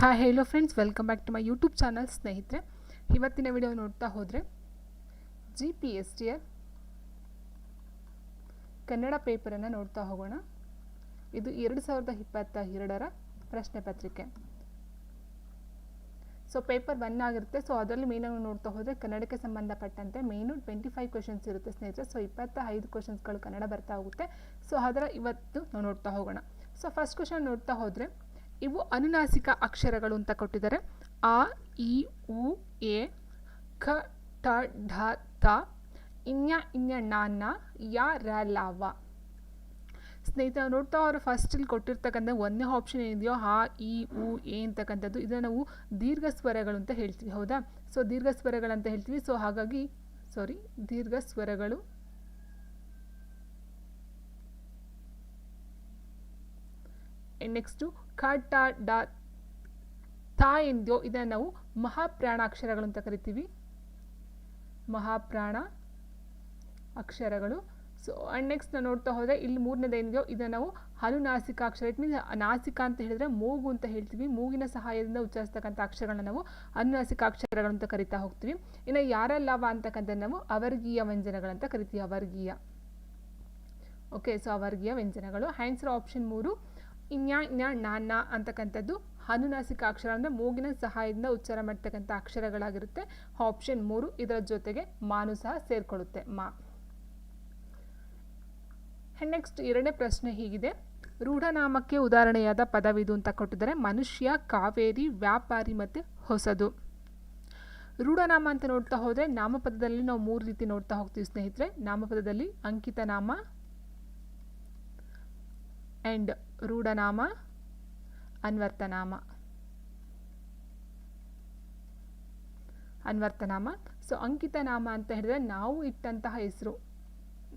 Hi hello friends welcome back to my YouTube channel ಸ್ನೇಹಿತರೆ ಇವತ್ತಿನ video ನೋಡ್ತಾ ಹೋದರೆ ಜಿ ಪಿ ಎಸ್ ಟಿಯ ಕನ್ನಡ ಪೇಪರನ್ನು ನೋಡ್ತಾ ಹೋಗೋಣ. ಇದು ಎರಡು ಸಾವಿರದ ಇಪ್ಪತ್ತ ಎರಡರ ಪ್ರಶ್ನೆ ಪತ್ರಿಕೆ. ಸೊ ಪೇಪರ್ ಒನ್ ಆಗಿರುತ್ತೆ. ಸೊ ಅದರಲ್ಲಿ ಮೇನಾಗಿ ನೋಡ್ತಾ ಹೋದರೆ ಕನ್ನಡಕ್ಕೆ ಸಂಬಂಧಪಟ್ಟಂತೆ ಮೇನು ಟ್ವೆಂಟಿ ಫೈವ್ ಕ್ವೆಶನ್ಸ್ ಇರುತ್ತೆ ಸ್ನೇಹಿತರೆ. ಸೊ ಇಪ್ಪತ್ತ ಐದು ಕ್ವೆಶನ್ಸ್ಗಳು ಕನ್ನಡ ಬರ್ತಾ ಹೋಗುತ್ತೆ. ಸೊ ಅದರ ಇವತ್ತು ನಾವು ನೋಡ್ತಾ ಹೋಗೋಣ. ಸೊ ಫಸ್ಟ್ ಕ್ವೆಶನ್ ನೋಡ್ತಾ ಹೋದರೆ ಇವು ಅನುನಾಸಿಕ ಅಕ್ಷರಗಳು ಅಂತ ಕೊಟ್ಟಿದ್ದಾರೆ. ಆ, ಇ, ಉ, ಎ ಖ ಟ ಢ ತ ಇನ್ಯ ಇನ್ಯ ನಾನ ಯ, ರ ಲಾವ ಸ್ನೇಹಿತ ನೋಡ್ತಾ ಅವರು ಫಸ್ಟಲ್ಲಿ ಕೊಟ್ಟಿರ್ತಕ್ಕಂಥ ಒಂದೇ ಆಪ್ಷನ್ ಏನಿದೆಯೋ, ಆ, ಇ, ಉ, ಎ ಅಂತಕ್ಕಂಥದ್ದು. ಇದನ್ನು ನಾವು ದೀರ್ಘ ಸ್ವರಗಳು ಅಂತ ಹೇಳ್ತೀವಿ, ಹೌದಾ? ಸೊ ದೀರ್ಘ ಸ್ವರಗಳಂತ ಹೇಳ್ತೀವಿ. ಸೊ ಹಾಗಾಗಿ ಸಾರಿ ದೀರ್ಘ ಸ್ವರಗಳು ನೆಕ್ಸ್ಟು ಕ ಟ ಡ ತಾ ಎಂದ್ಯೋ ಇದನ್ನು ನಾವು ಮಹಾಪ್ರಾಣ ಅಕ್ಷರಗಳು ಅಂತ ಕರಿತೀವಿ. ಮಹಾಪ್ರಾಣ ಅಕ್ಷರಗಳು ಸೊ ಆ್ಯಂಡ್ ನೆಕ್ಸ್ಟ್ ನಾವು ನೋಡ್ತಾ ಹೋದರೆ, ಇಲ್ಲಿ ಮೂರನೇದು ಏನಿದೆಯೋ ಇದನ್ನು ನಾವು ಅನುನಾಸಿಕ ಅಕ್ಷರ ಇಟ್ ಮೀನ್ಸ್ ನಾಸಿಕ ಅಂತ ಹೇಳಿದ್ರೆ ಮೂಗು ಅಂತ ಹೇಳ್ತೀವಿ. ಮೂಗಿನ ಸಹಾಯದಿಂದ ಉಚ್ಚರಿಸ್ತಕ್ಕಂಥ ಅಕ್ಷರಗಳನ್ನ ನಾವು ಅನುನಾಸಿಕ ಅಕ್ಷರಗಳು ಅಂತ ಕರಿತಾ ಹೋಗ್ತೀವಿ. ಇನ್ನು ಯಾರಲ್ಲವ ಅಂತಕ್ಕಂಥ ನಾವು ಅವರ್ಗೀಯ ವ್ಯಂಜನಗಳಂತ ಕರಿತೀವಿ. ಅವರ್ಗೀಯ. ಓಕೆ ಸೊ ಅವರ್ಗೀಯ ವ್ಯಂಜನಗಳು. ಆನ್ಸರ್ ಆಪ್ಷನ್ ಮೂರು. ಇನ್ಯ ಇನ್ಯ ನಾನ್ನ ಅಂತಕ್ಕಂಥದ್ದು ಅನುನಾಸಿಕ ಅಕ್ಷರ ಅಂದರೆ ಮೂಗಿನ ಸಹಾಯದಿಂದ ಉಚ್ಚಾರ ಮಾಡ್ತಕ್ಕಂಥ ಅಕ್ಷರಗಳಾಗಿರುತ್ತೆ. ಆಪ್ಷನ್ ಮೂರು ಇದರ ಜೊತೆಗೆ ಮಾನು ಸಹ ಸೇರಿಕೊಳ್ಳುತ್ತೆ. ಮಾ. ನೆಕ್ಸ್ಟ್ ಎರಡನೇ ಪ್ರಶ್ನೆ ಹೀಗಿದೆ. ರೂಢನಾಮಕ್ಕೆ ಉದಾಹರಣೆಯಾದ ಪದವಿದು ಅಂತ ಕೊಟ್ಟಿದ್ದಾರೆ. ಮನುಷ್ಯ, ಕಾವೇರಿ, ವ್ಯಾಪಾರಿ ಮತ್ತು ಹೊಸದು. ರೂಢನಾಮ ಅಂತ ನೋಡ್ತಾ ಹೋದರೆ ನಾಮಪದದಲ್ಲಿ ನಾವು ಮೂರು ರೀತಿ ನೋಡ್ತಾ ಹೋಗ್ತೀವಿ ಸ್ನೇಹಿತರೆ. ನಾಮಪದದಲ್ಲಿ ಅಂಕಿತ ನಾಮ ಆ್ಯಂಡ್ ರೂಢನಾಮ ಅನ್ವರ್ತನಾಮ ಅನ್ವರ್ತನಾಮ ಸೊ ಅಂಕಿತ ನಾಮ ಅಂತ ಹೇಳಿದ್ರೆ ನಾವು ಇಟ್ಟಂತಹ ಹೆಸರು.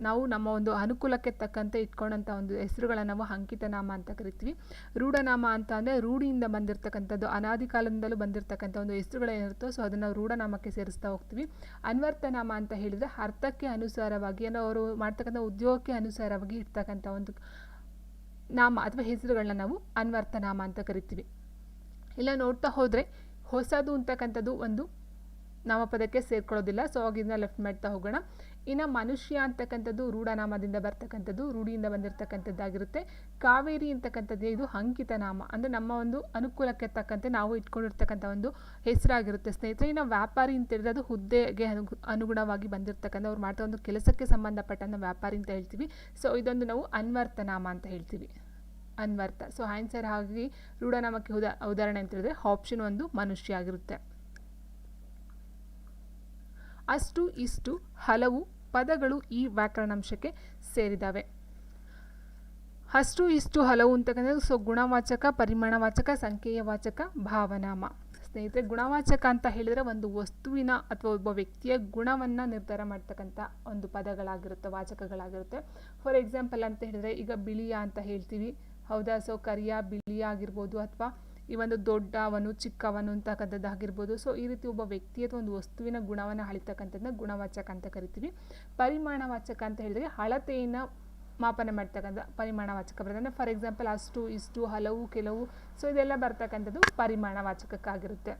ನಾವು ನಮ್ಮ ಒಂದು ಅನುಕೂಲಕ್ಕೆ ತಕ್ಕಂತೆ ಇಟ್ಕೊಂಡಂಥ ಒಂದು ಹೆಸರುಗಳನ್ನು ನಾವು ಅಂಕಿತ ನಾಮ ಅಂತ ಕರಿತೀವಿ. ರೂಢನಾಮ ಅಂತ ಅಂದರೆ ರೂಢಿಯಿಂದ ಬಂದಿರತಕ್ಕಂಥದ್ದು, ಅನಾದಿ ಕಾಲದಿಂದಲೂ ಬಂದಿರತಕ್ಕಂಥ ಒಂದು ಹೆಸರುಗಳೇನಿರುತ್ತೋ ಸೊ ಅದನ್ನು ರೂಢನಾಮಕ್ಕೆ ಸೇರಿಸ್ತಾ ಹೋಗ್ತೀವಿ. ಅನ್ವರ್ತನಾಮ ಅಂತ ಹೇಳಿದರೆ ಅರ್ಥಕ್ಕೆ ಅನುಸಾರವಾಗಿ ಅಂದರೆ ಅವರು ಮಾಡ್ತಕ್ಕಂಥ ಉದ್ಯೋಗಕ್ಕೆ ಅನುಸಾರವಾಗಿ ಇರ್ತಕ್ಕಂಥ ಒಂದು ನಾಮ ಅಥವಾ ಹೆಸರುಗಳನ್ನ ನಾವು ಅನ್ವರ್ತನಾಮ ಅಂತ ಕರಿತೀವಿ. ಇಲ್ಲ ನೋಡ್ತಾ ಹೋದರೆ ಹೊಸದು ಅಂತಕ್ಕಂಥದ್ದು ಒಂದು ನಾಮಪದಕ್ಕೆ ಸೇರ್ಕೊಳ್ಳೋದಿಲ್ಲ. ಸೊ ಇದನ್ನ ಲೆಫ್ಟ್ ಮಾಡ್ತಾ ಹೋಗೋಣ. ಇನ್ನು ಮನುಷ್ಯ ಅಂತಕ್ಕಂಥದ್ದು ರೂಢನಾಮದಿಂದ ಬರ್ತಕ್ಕಂಥದ್ದು, ರೂಢಿಯಿಂದ ಬಂದಿರತಕ್ಕಂಥದ್ದಾಗಿರುತ್ತೆ. ಕಾವೇರಿ ಅಂತಕ್ಕಂಥದ್ದು ಇದು ಅಂಕಿತ ನಾಮ ಅಂದರೆ ನಮ್ಮ ಒಂದು ಅನುಕೂಲಕ್ಕೆ ತಕ್ಕಂತೆ ನಾವು ಇಟ್ಕೊಂಡಿರ್ತಕ್ಕಂಥ ಒಂದು ಹೆಸರಾಗಿರುತ್ತೆ. ಸ್ನೇಹಿತರೆ, ಇನ್ನು ವ್ಯಾಪಾರಿ ಅಂತ ಹೇಳಿದ್ರೆ ಅದು ಹುದ್ದೆಗೆ ಅನು, ಅನುಗುಣವಾಗಿ ಬಂದಿರತಕ್ಕಂಥ ಅವ್ರು ಮಾಡ್ತಾ ಒಂದು ಕೆಲಸಕ್ಕೆ ಸಂಬಂಧಪಟ್ಟಂಥ ವ್ಯಾಪಾರಿ ಅಂತ ಹೇಳ್ತೀವಿ. ಸೊ ಇದೊಂದು ನಾವು ಅನ್ವರ್ತನಾಮ ಅಂತ ಹೇಳ್ತೀವಿ. ಅನ್ವರ್ಥ. ಸೊ ಆನ್ಸರ್ ಆಗಿ ರೂಢನಾಮಕ್ಕೆ ಉದಾ, ಉದಾಹರಣೆ ಅಂತ ಹೇಳಿದ್ರೆ ಆಪ್ಷನ್ ಒಂದು ಮನುಷ್ಯ ಆಗಿರುತ್ತೆ. ಅಷ್ಟು ಇಷ್ಟು ಹಲವು ಪದಗಳು ಈ ವ್ಯಾಕರಣಾಂಶಕ್ಕೆ ಸೇರಿದ್ದಾವೆ ಅಷ್ಟು ಇಷ್ಟು ಹಲವು ಅಂತಕ್ಕಂಥದ್ದು ಸೊ ಗುಣವಾಚಕ, ಪರಿಮಾಣವಾಚಕ ಸಂಖ್ಯೆಯ ವಾಚಕ ಭಾವನಾಮ. ಸ್ನೇಹಿತರೆ, ಗುಣವಾಚಕ ಅಂತ ಹೇಳಿದರೆ ಒಂದು ವಸ್ತುವಿನ ಅಥವಾ ಒಬ್ಬ ವ್ಯಕ್ತಿಯ ಗುಣವನ್ನು ನಿರ್ಧಾರ ಮಾಡ್ತಕ್ಕಂಥ ಒಂದು ಪದಗಳಾಗಿರುತ್ತೆ, ವಾಚಕಗಳಾಗಿರುತ್ತೆ. ಫಾರ್ ಎಕ್ಸಾಂಪಲ್ ಅಂತ ಹೇಳಿದರೆ, ಈಗ ಬಿಳಿಯ ಅಂತ ಹೇಳ್ತೀವಿ. ಹೌದಾ? ಸೊ ಕರಿಯ, ಬಿಳಿಯ ಆಗಿರ್ಬೋದು ಅಥವಾ ಈ ಒಂದು ದೊಡ್ಡವನು, ಚಿಕ್ಕವನು ಅಂತಕ್ಕಂಥದ್ದಾಗಿರ್ಬೋದು ಸೊ ಈ ರೀತಿ ಒಬ್ಬ ವ್ಯಕ್ತಿ ಅಥವಾ ಒಂದು ವಸ್ತುವಿನ ಗುಣವನ್ನು ಅಳಿತಕ್ಕಂಥದ್ದನ್ನ ಗುಣವಾಚಕ ಅಂತ ಕರಿತೀವಿ. ಪರಿಮಾಣವಾಚಕ ಅಂತ ಹೇಳಿದ್ರೆ ಅಳತೆಯನ್ನು ಮಾಪನ ಮಾಡ್ತಕ್ಕಂಥ ಪರಿಮಾಣವಾಚಕ ಬರ್ತದೆ. ಫಾರ್ ಎಕ್ಸಾಂಪಲ್ ಅಷ್ಟು, ಇಷ್ಟು, ಹಲವು, ಕೆಲವು ಸೊ ಇದೆಲ್ಲ ಬರ್ತಕ್ಕಂಥದ್ದು ಪರಿಮಾಣವಾಚಕಕ್ಕಾಗಿರುತ್ತೆ.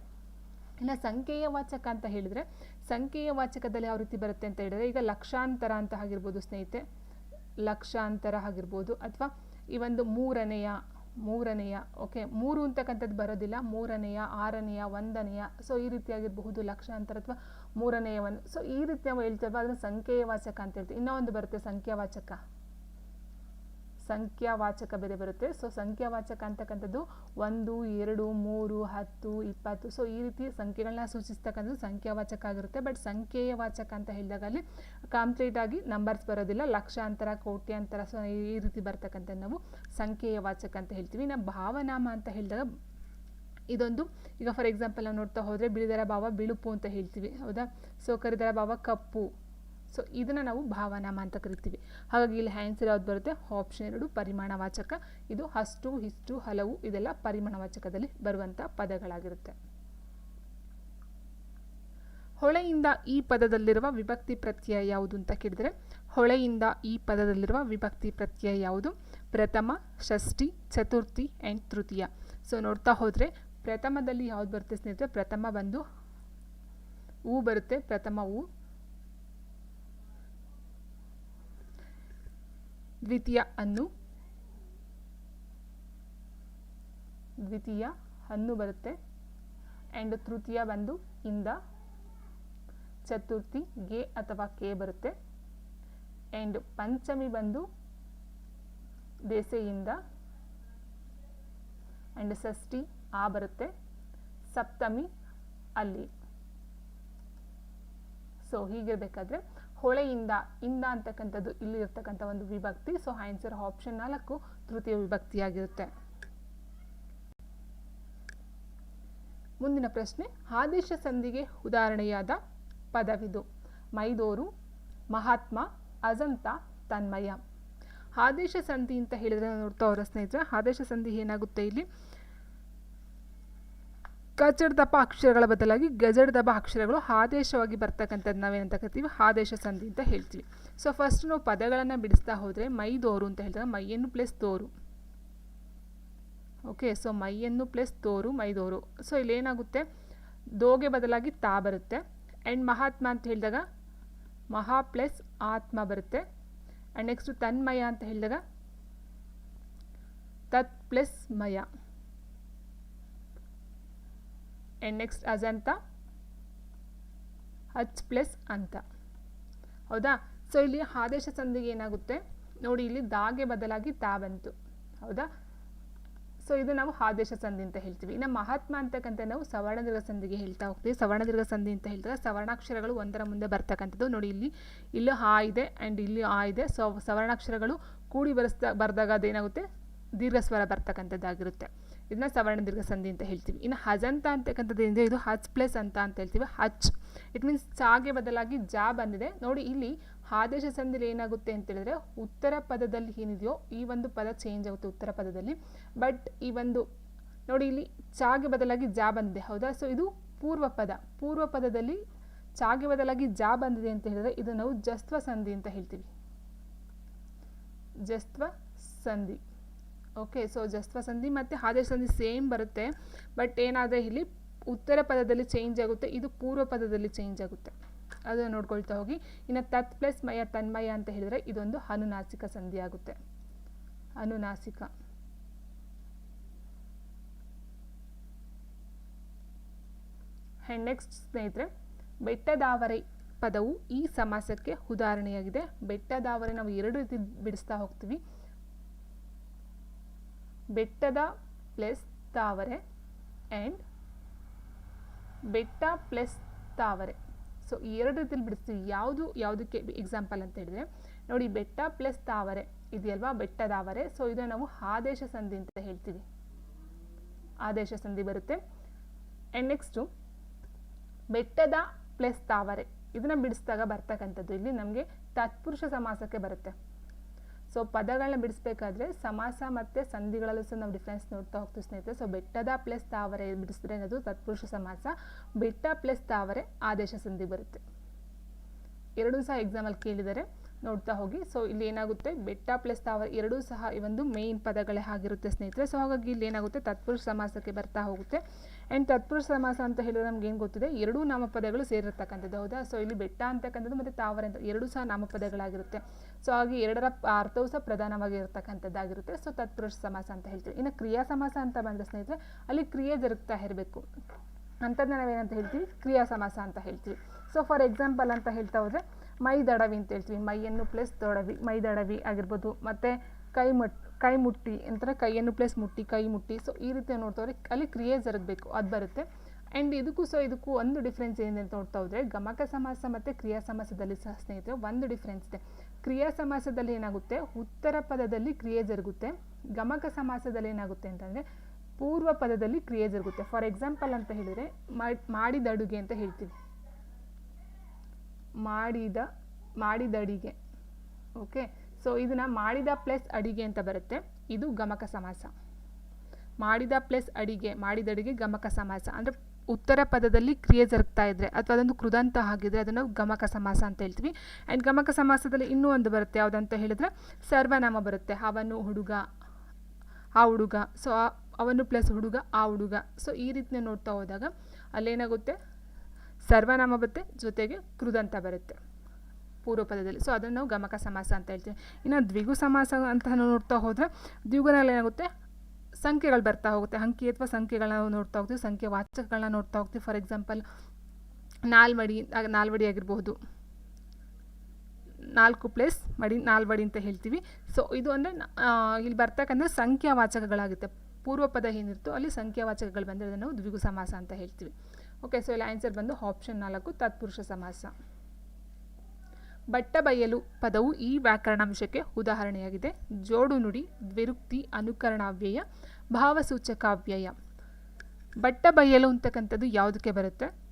ಇನ್ನು ಸಂಖ್ಯೆಯ ವಾಚಕ ಅಂತ ಹೇಳಿದರೆ ಸಂಖ್ಯೆಯ ವಾಚಕದಲ್ಲಿ ಯಾವ ರೀತಿ ಬರುತ್ತೆ ಅಂತ ಹೇಳಿದ್ರೆ, ಈಗ ಲಕ್ಷಾಂತರ ಅಂತ ಆಗಿರ್ಬೋದು ಸ್ನೇಹಿತೆ ಲಕ್ಷಾಂತರ ಆಗಿರ್ಬೋದು. ಅಥವಾ ಈ ಒಂದು ಮೂರನೆಯ ಮೂರನೆಯ ಓಕೆ ಮೂರು ಅಂತಕ್ಕಂಥದ್ದು ಬರೋದಿಲ್ಲ, ಮೂರನೆಯ, ಆರನೆಯ, ಒಂದನೆಯ ಸೊ ಈ ರೀತಿಯಾಗಿರಬಹುದು ಲಕ್ಷಾಂತರ ಅಥವಾ ಮೂರನೆಯ ಒಂದು ಸೊ ಈ ರೀತಿ ನಾವು ಹೇಳ್ತೇವೆ ಅದನ್ನು ಸಂಖ್ಯೆಯ ವಾಚಕ ಅಂತ ಹೇಳ್ತೀವಿ. ಇನ್ನೂ ಒಂದು ಬರುತ್ತೆ ಸಂಖ್ಯಾವಾಚಕ. ಸಂಖ್ಯಾವಾಚಕ ಬೇರೆ ಬರುತ್ತೆ. ಸೊ ಸಂಖ್ಯಾವಾಚಕ ಅಂತಕ್ಕಂಥದ್ದು ಒಂದು, ಎರಡು, ಮೂರು, ಹತ್ತು, ಇಪ್ಪತ್ತು. ಸೊ ಈ ರೀತಿ ಸಂಖ್ಯೆಗಳನ್ನ ಸೂಚಿಸ್ತಕ್ಕಂಥದ್ದು ಸಂಖ್ಯಾವಾಚಕ ಆಗಿರುತ್ತೆ. ಬಟ್ ಸಂಖ್ಯೆಯ ವಾಚಕ ಅಂತ ಹೇಳಿದಾಗ ಅಲ್ಲಿ ಕಂಪ್ಲೀಟ್ ಆಗಿ ನಂಬರ್ಸ್ ಬರೋದಿಲ್ಲ. ಲಕ್ಷಾಂತರ, ಕೋಟ್ಯಾಂತರ ಸೊ ಈ ರೀತಿ ಬರ್ತಕ್ಕಂಥ ನಾವು ಸಂಖ್ಯೆಯ ವಾಚಕ ಅಂತ ಹೇಳ್ತೀವಿ. ನಮ್ಮ ಭಾವನಾಮ ಅಂತ ಹೇಳಿದಾಗ ಇದೊಂದು, ಈಗ ಫಾರ್ ಎಕ್ಸಾಂಪಲ್ ನಾವು ನೋಡ್ತಾ ಹೋದರೆ ಬಿಳಿದರ ಭಾವ ಬಿಳುಪು ಅಂತ ಹೇಳ್ತೀವಿ. ಹೌದಾ? ಸೊ ಕರಿದರ ಭಾವ ಕಪ್ಪು. ಸೊ ಇದನ್ನು ನಾವು ಭಾವನಾಮ ಅಂತ ಕರಿತೀವಿ ಹಾಗಾಗಿ ಇಲ್ಲಿ ಆನ್ಸರ್ ಯಾವ್ದು ಬರುತ್ತೆ ಆಪ್ಷನ್ ಎರಡು ಪರಿಮಾಣವಾಚಕ. ಇದು ಅಷ್ಟು, ಇಷ್ಟು, ಹಲವು, ಇದೆಲ್ಲ ಪರಿಮಾಣವಾಚಕದಲ್ಲಿ ಬರುವಂಥ ಪದಗಳಾಗಿರುತ್ತೆ. ಹೊಳೆಯಿಂದ ಈ ಪದದಲ್ಲಿರುವ ವಿಭಕ್ತಿ ಪ್ರತ್ಯಯ ಯಾವುದು ಅಂತ ಕೇಳಿದರೆ, ಹೊಳೆಯಿಂದ ಈ ಪದದಲ್ಲಿರುವ ವಿಭಕ್ತಿ ಪ್ರತ್ಯಯ ಯಾವುದು? ಪ್ರಥಮ, ಷಷ್ಠಿ, ಚತುರ್ಥಿ ಆ್ಯಂಡ್ ತೃತೀಯ. ಸೊ ನೋಡ್ತಾ ಹೋದರೆ ಪ್ರಥಮದಲ್ಲಿ ಯಾವ್ದು ಬರುತ್ತೆ ಸ್ನೇಹಿತರೆ? ಪ್ರಥಮ ಬಂದು ಹೂ ಬರುತ್ತೆ, ಪ್ರಥಮ ಹೂ ದ್ವಿತೀಯ ಹಣ್ಣು. ದ್ವಿತೀಯ ಹಣ್ಣು ಬರುತ್ತೆ. ಆ್ಯಂಡ್ ತೃತೀಯ ಬಂದು ಇಂದ ಚತುರ್ಥಿ ಗೆ ಅಥವಾ ಕೆ ಬರುತ್ತೆ. ಆ್ಯಂಡ್ ಪಂಚಮಿ ಬಂದು ದೇಸೆಯಿಂದ ಆ್ಯಂಡ್ ಷಷ್ಠಿ ಆ ಬರುತ್ತೆ. ಸಪ್ತಮಿ ಅಲ್ಲಿ. ಸೊ ಹೀಗಿರಬೇಕಾದ್ರೆ ಹೊಳೆಯಿಂದ ಇಂದ ಅಂತಕ್ಕಂಥದ್ದು ಇಲ್ಲಿ ಇರ್ತಕ್ಕಂಥ ಒಂದು ವಿಭಕ್ತಿ. ಸೊ ಆನ್ಸರ್ ಆಪ್ಷನ್ ನಾಲ್ಕು ತೃತೀಯ ವಿಭಕ್ತಿಯಾಗಿರುತ್ತೆ. ಮುಂದಿನ ಪ್ರಶ್ನೆ, ಆದೇಶ ಸಂಧಿಗೆ ಉದಾಹರಣೆಯಾದ ಪದವಿದು. ಮೈದೋರು, ಮಹಾತ್ಮ, ಅಜಂತ, ತನ್ಮಯ. ಆದೇಶ ಸಂಧಿ ಅಂತ ಹೇಳಿದ್ರೆ ನೋಡ್ತಾ ಅವರ ಸ್ನೇಹಿತರೆ, ಆದೇಶ ಸಂಧಿ ಏನಾಗುತ್ತೆ ಇಲ್ಲಿ? ಕಚಡ್ ದಪ್ಪ ಅಕ್ಷರಗಳ ಬದಲಾಗಿ ಗಜಡ್ ದಬ್ಬ ಅಕ್ಷರಗಳು ಆದೇಶವಾಗಿ ಬರ್ತಕ್ಕಂಥದ್ದು ನಾವೇನಂತ ಕರಿತೀವಿ? ಆದೇಶ ಸಂಧಿ ಅಂತ ಹೇಳ್ತೀವಿ. ಸೊ ಫಸ್ಟ್ ನಾವು ಪದಗಳನ್ನು ಬಿಡಿಸ್ತಾ ಹೋದರೆ ಮೈದೋರು ಅಂತ ಹೇಳಿದಾಗ ಮೈಯನ್ನು ಪ್ಲಸ್ ತೋರು ಓಕೆ ಸೊ ಮೈಯನ್ನು ಪ್ಲಸ್ ತೋರು ಮೈದೋರು ಸೊ ಇಲ್ಲಿ ಏನಾಗುತ್ತೆ? ದೋಗೆ ಬದಲಾಗಿ ತಾ ಬರುತ್ತೆ. ಆ್ಯಂಡ್ ಮಹಾತ್ಮ ಅಂತ ಹೇಳಿದಾಗ ಮಹಾ ಪ್ಲಸ್ ಆತ್ಮ ಬರುತ್ತೆ. ಆ್ಯಂಡ್ ನೆಕ್ಸ್ಟು ತನ್ಮಯ ಅಂತ ಹೇಳಿದಾಗ ತತ್ ಪ್ಲಸ್ ಮಯ. ಆ್ಯಂಡ್ ನೆಕ್ಸ್ಟ್ ಅಜಂತ. ಹಚ್ ಪ್ಲಸ್ ಅಂತ. ಹೌದಾ? ಸೊ ಇಲ್ಲಿ ಆದೇಶ ಸಂಧಿಗೆ ಏನಾಗುತ್ತೆ? ನೋಡಿ, ಇಲ್ಲಿ ದಾಗೆ ಬದಲಾಗಿ ತಾ ಬಂತು. ಹೌದಾ? ಸೊ ಇದು ನಾವು ಆದೇಶ ಸಂಧಿ ಅಂತ ಹೇಳ್ತೀವಿ. ಇನ್ನು ಮಹಾತ್ಮ ಅಂತಕ್ಕಂಥ ನಾವು ಸವರ್ಣದೀರ್ಘ ಸಂಧಿಗೆ ಹೇಳ್ತಾ ಹೋಗ್ತೀವಿ. ಸವರ್ಣದೀರ್ಘ ಸಂಧಿ ಅಂತ ಹೇಳ್ತಾರೆ ಸವರ್ಣಾಕ್ಷರಗಳು ಒಂದರ ಮುಂದೆ ಬರ್ತಕ್ಕಂಥದ್ದು. ನೋಡಿ, ಇಲ್ಲಿ, ಇಲ್ಲೂ ಆ ಇದೆ ಆ್ಯಂಡ್ ಇಲ್ಲಿ ಆ ಇದೆ. ಸೊ ಸವರ್ಣಾಕ್ಷರಗಳು ಕೂಡಿ ಬರೆಸ್ತಾ, ಬರೆದಾಗ ಅದೇನಾಗುತ್ತೆ? ದೀರ್ಘ ಸ್ವರ ಬರ್ತಕ್ಕಂಥದ್ದಾಗಿರುತ್ತೆ. ಇದನ್ನ ಸವರ್ಣ ದೀರ್ಘ ಸಂಧಿ ಅಂತ ಹೇಳ್ತೀವಿ. ಇನ್ನು ಹಜಂತ ಅಂತಕ್ಕಂಥದ್ದು ಏನಿದೆ, ಇದು ಹಚ್ ಪ್ಲಸ್ ಅಂತ ಅಂತ ಹೇಳ್ತೀವಿ. ಹಚ್ ಇಟ್ ಮೀನ್ಸ್ ಚಾಗೆ ಬದಲಾಗಿ ಜಾ ಬಂದಿದೆ. ನೋಡಿ ಇಲ್ಲಿ ಆದೇಶ ಸಂಧಿಲಿ ಏನಾಗುತ್ತೆ ಅಂತ ಹೇಳಿದ್ರೆ, ಉತ್ತರ ಪದದಲ್ಲಿ ಏನಿದೆಯೋ ಈ ಒಂದು ಪದ ಚೇಂಜ್ ಆಗುತ್ತೆ ಉತ್ತರ ಪದದಲ್ಲಿ. ಬಟ್ ಈ ಒಂದು, ನೋಡಿ ಇಲ್ಲಿ ಚಾಗೆ ಬದಲಾಗಿ ಜಾ ಬಂದಿದೆ. ಹೌದಾ? ಸೊ ಇದು ಪೂರ್ವ ಪದ. ಪೂರ್ವ ಪದದಲ್ಲಿ ಚಾಗೆ ಬದಲಾಗಿ ಜಾ ಬಂದಿದೆ ಅಂತ ಹೇಳಿದ್ರೆ ಇದು ನಾವು ಜಸ್ತ್ವ ಸಂಧಿ ಅಂತ ಹೇಳ್ತೀವಿ. ಜಸ್ತ್ವ ಸಂಧಿ. ಓಕೆ ಸೊ ಜಸ್ತ್ವ ಸಂಧಿ ಮತ್ತು ಆದೇಶ ಸಂಧಿ ಸೇಮ್ ಬರುತ್ತೆ. ಬಟ್ ಏನಾದರೆ ಇಲ್ಲಿ ಉತ್ತರ ಪದದಲ್ಲಿ ಚೇಂಜ್ ಆಗುತ್ತೆ, ಇದು ಪೂರ್ವ ಪದದಲ್ಲಿ ಚೇಂಜ್ ಆಗುತ್ತೆ. ಅದು ನೋಡ್ಕೊಳ್ತಾ ಹೋಗಿ. ಇನ್ನು ತತ್ ಪ್ಲಸ್ ಮಯ ತನ್ಮಯ ಅಂತ ಹೇಳಿದರೆ ಇದೊಂದು ಅನುನಾಸಿಕ ಸಂಧಿ ಆಗುತ್ತೆ. ಅನುನಾಸಿಕ. ನೆಕ್ಸ್ಟ್ ಸ್ನೇಹಿತರೆ, ಬೆಟ್ಟದಾವರೆ ಪದವು ಈ ಸಮಾಸಕ್ಕೆ ಉದಾಹರಣೆಯಾಗಿದೆ. ಬೆಟ್ಟದಾವರೆ ನಾವು ಎರಡು ರೀತಿ ಬಿಡಿಸ್ತಾ ಹೋಗ್ತೀವಿ. ಬೆಟ್ಟದ ಪ್ಲಸ್ ತಾವರೆ ಆ್ಯಂಡ್ ಬೆಟ್ಟ ಪ್ಲಸ್ ತಾವರೆ. ಸೊ ಈ ಎರಡು ರೀತಿಯಲ್ಲಿ ಬಿಡಿಸ್ತೀವಿ. ಯಾವುದು ಯಾವುದಕ್ಕೆ ಎಕ್ಸಾಂಪಲ್ ಅಂತ ಹೇಳಿದ್ರೆ, ನೋಡಿ ಬೆಟ್ಟ ಪ್ಲಸ್ ತಾವರೆ ಇದೆಯಲ್ವಾ? ಬೆಟ್ಟದಾವರೆ ಸೊ ಇದನ್ನು ನಾವು ಆದೇಶ ಸಂಧಿ ಅಂತ ಹೇಳ್ತೀವಿ. ಆದೇಶ ಸಂಧಿ ಬರುತ್ತೆ. ಆ್ಯಂಡ್ ನೆಕ್ಸ್ಟು ಬೆಟ್ಟದ ಪ್ಲಸ್ ತಾವರೆ. ಇದನ್ನು ಬಿಡಿಸಿದಾಗ ಬರ್ತಕ್ಕಂಥದ್ದು ಇಲ್ಲಿ ನಮಗೆ ತತ್ಪುರುಷ ಸಮಾಸಕ್ಕೆ ಬರುತ್ತೆ. ಸೊ ಪದಗಳನ್ನ ಬಿಡಿಸ್ಬೇಕಾದ್ರೆ ಸಮಾಸ ಮತ್ತು ಸಂಧಿಗಳಲ್ಲೂ ಸಹ ನಾವು ಡಿಫ್ರೆನ್ಸ್ ನೋಡ್ತಾ ಹೋಗ್ತೀವಿ ಸ್ನೇಹಿತರೆ. ಸೊ ಬೆಟ್ಟದ ಪ್ಲಸ್ ತಾವರೆ ಬಿಡಿಸಿದ್ರೆ ಅನ್ನೋದು ತತ್ಪುರುಷ ಸಮಾಸ. ಬೆಟ್ಟ ಪ್ಲಸ್ ತಾವರೆ ಆದೇಶ ಸಂಧಿ ಬರುತ್ತೆ. ಎರಡೂ ಸಹ ಎಕ್ಸಾಮಲ್ಲಿ ಕೇಳಿದರೆ. ನೋಡ್ತಾ ಹೋಗಿ. ಸೊ ಇಲ್ಲಿ ಏನಾಗುತ್ತೆ? ಬೆಟ್ಟ ಪ್ಲಸ್ ತಾವರೆ ಎರಡೂ ಸಹ ಈ ಒಂದು ಮೇಯ್ನ್ ಪದಗಳೇ ಆಗಿರುತ್ತೆ ಸ್ನೇಹಿತರೆ. ಸೊ ಹಾಗಾಗಿ ಇಲ್ಲಿ ಏನಾಗುತ್ತೆ? ತತ್ಪುರುಷ ಸಮಾಸಕ್ಕೆ ಬರ್ತಾ ಹೋಗುತ್ತೆ. ಆ್ಯಂಡ್ ತತ್ಪುರುಷ ಸಮಾಸ ಅಂತ ಹೇಳಿದ್ರೆ ನಮ್ಗೆ ಏನು ಗೊತ್ತಿದೆ? ಎರಡೂ ನಾಮಪದಗಳು ಸೇರಿರ್ತಕ್ಕಂಥದ್ದು. ಹೌದಾ? ಸೊ ಇಲ್ಲಿ ಬೆಟ್ಟ ಅಂತಕ್ಕಂಥದ್ದು ಮತ್ತು ತಾವರೆ ಅಂತ ಎರಡೂ ಸಹ ನಾಮಪದಗಳಾಗಿರುತ್ತೆ. ಸೊ ಹಾಗೆ ಎರಡರ ಅರ್ಥವು ಸಹ ಪ್ರಧಾನವಾಗಿ ಇರತಕ್ಕಂಥದ್ದಾಗಿರುತ್ತೆ ಸೊ ತತ್ಪುರುಷ ಸಮಾಸ ಅಂತ ಹೇಳ್ತೀವಿ. ಇನ್ನು ಕ್ರಿಯಾ ಸಮಾಸ ಅಂತ ಬಂದರೆ ಸ್ನೇಹಿತರೆ, ಅಲ್ಲಿ ಕ್ರಿಯೆ ಜರುಗ್ತಾ ಇರಬೇಕು. ಅಂಥದ್ದು ನಾವೇನಂತ ಹೇಳ್ತೀವಿ? ಕ್ರಿಯಾ ಸಮಾಸ ಅಂತ ಹೇಳ್ತೀವಿ. ಸೊ ಫಾರ್ ಎಕ್ಸಾಂಪಲ್ ಅಂತ ಹೇಳ್ತಾ ಹೋದರೆ, ಮೈ ದಡವಿ ಅಂತ ಹೇಳ್ತೀವಿ. ಮೈಯನ್ನು ಪ್ಲಸ್ ದೊಡವಿ, ಮೈ ದಡವಿ ಆಗಿರ್ಬೋದು. ಮತ್ತು ಕೈ ಮಟ್, ಕೈ ಮುಟ್ಟಿ ಅಂತಾರೆ ಕೈಯನ್ನು ಪ್ಲಸ್ ಮುಟ್ಟಿ, ಕೈ ಮುಟ್ಟಿ. ಸೊ ಈ ರೀತಿ ನೋಡ್ತವ್ರೆ ಅಲ್ಲಿ ಕ್ರಿಯೆ ಜರುಗಬೇಕು. ಅದು ಬರುತ್ತೆ. ಆ್ಯಂಡ್ ಇದಕ್ಕೂ ಸೊ ಇದಕ್ಕೂ ಒಂದು ಡಿಫ್ರೆನ್ಸ್ ಏನಿದೆ ನೋಡ್ತಾ ಹೋದರೆ, ಗಮಕ ಸಮಾಸ ಮತ್ತು ಕ್ರಿಯಾ ಸಮಾಸದಲ್ಲಿ ಸಹ ಸ್ನೇಹಿತರೆ, ಒಂದು ಡಿಫ್ರೆನ್ಸ್ ಇದೆ. ಕ್ರಿಯಾ ಸಮಾಸದಲ್ಲಿ ಏನಾಗುತ್ತೆ? ಉತ್ತರ ಪದದಲ್ಲಿ ಕ್ರಿಯೆ ಜರುಗುತ್ತೆ, ಗಮಕ ಸಮಾಸದಲ್ಲಿ ಏನಾಗುತ್ತೆ ಅಂತಂದರೆ ಪೂರ್ವ ಪದದಲ್ಲಿ ಕ್ರಿಯೆ ಜರುಗುತ್ತೆ. ಫಾರ್ ಎಕ್ಸಾಂಪಲ್ ಅಂತ ಹೇಳಿದರೆ ಮಾಡಿದ ಅಡುಗೆ ಅಂತ ಹೇಳ್ತೀವಿ. ಮಾಡಿದ ಮಾಡಿದ ಅಡಿಗೆ. ಓಕೆ ಸೊ ಇದನ್ನು ಮಾಡಿದ ಪ್ಲಸ್ ಅಡಿಗೆ ಅಂತ ಬರುತ್ತೆ. ಇದು ಗಮಕ ಸಮಾಸ. ಮಾಡಿದ ಪ್ಲಸ್ ಅಡಿಗೆ, ಮಾಡಿದ ಅಡಿಗೆ ಗಮಕ ಸಮಾಸ. ಅಂದರೆ ಉತ್ತರ ಪದದಲ್ಲಿ ಕ್ರಿಯೆ ಜರುಗ್ತಾ ಇದ್ದರೆ ಅಥವಾ ಅದೊಂದು ಕೃದಂತ ಆಗಿದ್ರೆ ಅದನ್ನು ಗಮಕ ಸಮಾಸ ಅಂತ ಹೇಳ್ತೀವಿ. ಆ್ಯಂಡ್ ಗಮಕ ಸಮಾಸದಲ್ಲಿ ಇನ್ನೂ ಒಂದು ಬರುತ್ತೆ. ಯಾವುದಂತ ಹೇಳಿದ್ರೆ ಸರ್ವನಾಮ ಬರುತ್ತೆ. ಅವನು ಹುಡುಗ, ಆ ಹುಡುಗ. ಸೊ ಅವನು ಪ್ಲಸ್ ಹುಡುಗ, ಆ ಹುಡುಗ. ಸೊ ಈ ರೀತಿಯ ನೋಡ್ತಾ ಹೋದಾಗ ಅಲ್ಲೇನಾಗುತ್ತೆ? ಸರ್ವನಾಮ ಬರುತ್ತೆ. ಜೊತೆಗೆ ಕೃದಂತ ಬರುತ್ತೆ. ಪೂರ್ವ ಪದದಲ್ಲಿ. ಸೊ ಅದನ್ನು ನಾವು ಗಮಕ ಸಮಾಸ ಅಂತ ಹೇಳ್ತೀವಿ. ಇನ್ನು ದ್ವಿಗು ಸಮಾಸ ಅಂತ ನೋಡ್ತಾ ಹೋದರೆ ದ್ವಿಗುನಲ್ಲಿ ಏನಾಗುತ್ತೆ? ಸಂಖ್ಯೆಗಳು ಬರ್ತಾ ಹೋಗುತ್ತೆ. ಅಂಕಿ ಅಥವಾ ಸಂಖ್ಯೆಗಳನ್ನ ನಾವು ನೋಡ್ತಾ ಹೋಗ್ತೀವಿ. ಸಂಖ್ಯೆ ವಾಚಕಗಳನ್ನ ನೋಡ್ತಾ ಹೋಗ್ತೀವಿ. ಫಾರ್ ಎಕ್ಸಾಂಪಲ್ ನಾಲ್ವಡಿ ನಾಲ್ವಡಿ ಆಗಿರಬಹುದು. ನಾಲ್ಕು ಪ್ಲೇಸ್ ಮಡಿ, ನಾಲ್ವಡಿ ಅಂತ ಹೇಳ್ತೀವಿ. ಸೊ ಇದು ಅಂದರೆ ಇಲ್ಲಿ ಬರ್ತಕ್ಕಂಥ ಸಂಖ್ಯಾವಾಚಕಗಳಾಗುತ್ತೆ ಪೂರ್ವ ಪದ ಏನಿರುತ್ತೋ ಅಲ್ಲಿ ಸಂಖ್ಯಾವಾಚಕಗಳು ಬಂದರೆ ನಾವು ದ್ವಿಗು ಸಮಾಸ ಅಂತ ಹೇಳ್ತೀವಿ. ಓಕೆ ಸೊ ಇಲ್ಲಿ ಆನ್ಸರ್ ಬಂದು ಆಪ್ಷನ್ ನಾಲ್ಕು, ತತ್ಪುರುಷ ಸಮಾಸ. ಬಟ್ಟ ಬಯಲು ಪದವು ಈ ವ್ಯಾಕರಣಾಂಶಕ್ಕೆ ಉದಾಹರಣೆಯಾಗಿದೆ. ಜೋಡು ನುಡಿ, ದ್ವಿರುಕ್ತಿ, ಅನುಕರಣಾವ್ಯಯ, ಭಾವಸೂಚಕಾವ್ಯಯ. ಬಟ್ಟ ಬಯಲು ಅಂತಕ್ಕಂಥದ್ದು ಯಾವುದಕ್ಕೆ ಬರುತ್ತೆ?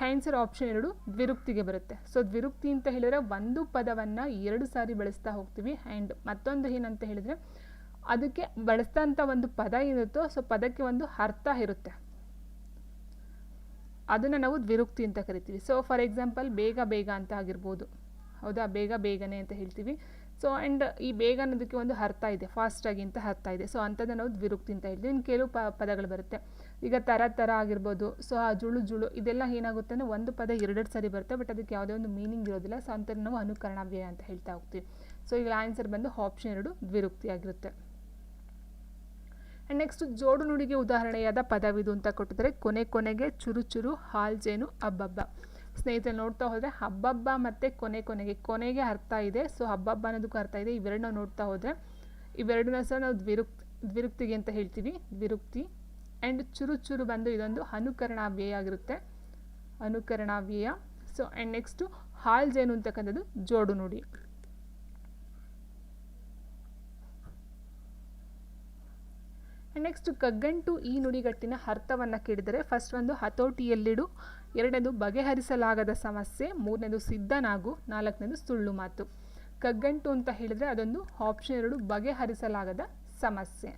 ಆನ್ಸರ್ ಆಪ್ಷನ್ ಎರಡು, ದ್ವಿರುಕ್ತಿಗೆ ಬರುತ್ತೆ. ಸೊ, ದ್ವಿರುಕ್ತಿ ಅಂತ ಹೇಳಿದ್ರೆ ಒಂದು ಪದವನ್ನು ಎರಡು ಸಾರಿ ಬಳಸ್ತಾ ಹೋಗ್ತೀವಿ ಆ್ಯಂಡ್ ಮತ್ತೊಂದು ಏನಂತ ಹೇಳಿದರೆ, ಅದಕ್ಕೆ ಬಳಸ್ತಂಥ ಒಂದು ಪದ ಏನಿರುತ್ತೋ ಸೊ, ಪದಕ್ಕೆ ಒಂದು ಅರ್ಥ ಇರುತ್ತೆ. ಅದನ್ನು ನಾವು ದ್ವಿರುಕ್ತಿ ಅಂತ ಕರಿತೀವಿ. ಸೊ ಫಾರ್ ಎಕ್ಸಾಂಪಲ್ ಬೇಗ ಬೇಗ ಅಂತ ಆಗಿರ್ಬೋದು. ಹೌದಾ? ಬೇಗ ಬೇಗನೆ ಅಂತ ಹೇಳ್ತೀವಿ. ಸೊ ಆ್ಯಂಡ್ ಈ ಬೇಗ ಅನ್ನೋದಕ್ಕೆ ಒಂದು ಅರ್ಥ ಇದೆ. ಫಾಸ್ಟಾಗಿ ಅಂತ ಅರ್ಥ ಇದೆ. ಸೊ ಅಂಥದ್ದು ನಾವು ದ್ವಿರುಕ್ತಿ ಅಂತ ಹೇಳ್ತೀವಿ. ಇನ್ನು ಕೆಲವು ಪ, ಪದಗಳು ಬರುತ್ತೆ. ಈಗ ತರ ಥರ ಆಗಿರ್ಬೋದು. ಸೊ ಆ ಜುಳು ಜುಳು ಇದೆಲ್ಲ ಏನಾಗುತ್ತೆ ಅಂದರೆ ಒಂದು ಪದ ಎರಡೆರಡು ಸರಿ ಬರುತ್ತೆ. ಬಟ್ ಅದಕ್ಕೆ ಯಾವುದೇ ಒಂದು ಮೀನಿಂಗ್ ಇರೋದಿಲ್ಲ. ಸೊ ಅಂಥದ್ದು ನಾವು ಅನುಕರಣ ವ್ಯಯ ಅಂತ ಹೇಳ್ತಾ ಹೋಗ್ತೀವಿ. ಸೊ ಈಗ ಆನ್ಸರ್ ಬಂದು ಆಪ್ಷನ್ ಎರಡು ದ್ವಿರುಕ್ತಿ ಆಗಿರುತ್ತೆ. ಆ್ಯಂಡ್ ನೆಕ್ಸ್ಟ್ ಜೋಡು ನುಡಿಗೆ ಉದಾಹರಣೆಯಾದ ಪದವಿದು ಅಂತ ಕೊಟ್ಟಿದ್ರೆ ಕೊನೆ ಕೊನೆಗೆ ಚುರು ಚುರು ಹಾಲ್ಜೇನು ಹಬ್ಬಬ್ಬ ಸ್ನೇಹಿತರೆ, ನೋಡ್ತಾ ಹೋದರೆ ಹಬ್ಬಬ್ಬ ಮತ್ತು ಕೊನೆ ಕೊನೆಗೆ ಕೊನೆಗೆ ಅರ್ಥ ಇದೆ. ಸೊ ಹಬ್ಬಬ್ಬ ಅನ್ನೋದಕ್ಕೂ ಅರ್ಥ ಇದೆ. ಇವೆರಡನ್ನ ನೋಡ್ತಾ ಹೋದರೆ, ಇವೆರಡನ್ನ ಸಹ ನಾವು ದ್ವಿರುಕ್ ದ್ವಿರುಕ್ತಿಗೆ ಅಂತ ಹೇಳ್ತೀವಿ. ದ್ವಿರುಕ್ತಿ ಆ್ಯಂಡ್ ಚುರು ಚುರು ಬಂದು ಇದೊಂದು ಅನುಕರಣಾವ್ಯಯ ಆಗಿರುತ್ತೆ. ಅನುಕರಣಾವ್ಯಯ. ಸೊ ಆ್ಯಂಡ್ ನೆಕ್ಸ್ಟು ಹಾಲ್ಜೇನು ಅಂತಕ್ಕಂಥದ್ದು ಜೋಡು ನುಡಿ ನೆಕ್ಸ್ಟ್ ಕಗ್ಗಂಟು ಈ ನುಡಿಗಟ್ಟಿನ ಅರ್ಥವನ್ನು ಕೇಳಿದರೆ ಫಸ್ಟ್ ಒಂದು ಹತೋಟಿಯಲ್ಲಿಡು, ಎರಡನೇದು ಬಗೆಹರಿಸಲಾಗದ ಸಮಸ್ಯೆ, ಮೂರನೇದು ಸಿದ್ಧನಾಗು, ನಾಲ್ಕನೇದು ಸುಳ್ಳು ಮಾತು. ಕಗ್ಗಂಟು ಅಂತ ಹೇಳಿದರೆ ಅದೊಂದು ಆಪ್ಷನ್ ಎರಡು, ಬಗೆಹರಿಸಲಾಗದ ಸಮಸ್ಯೆ.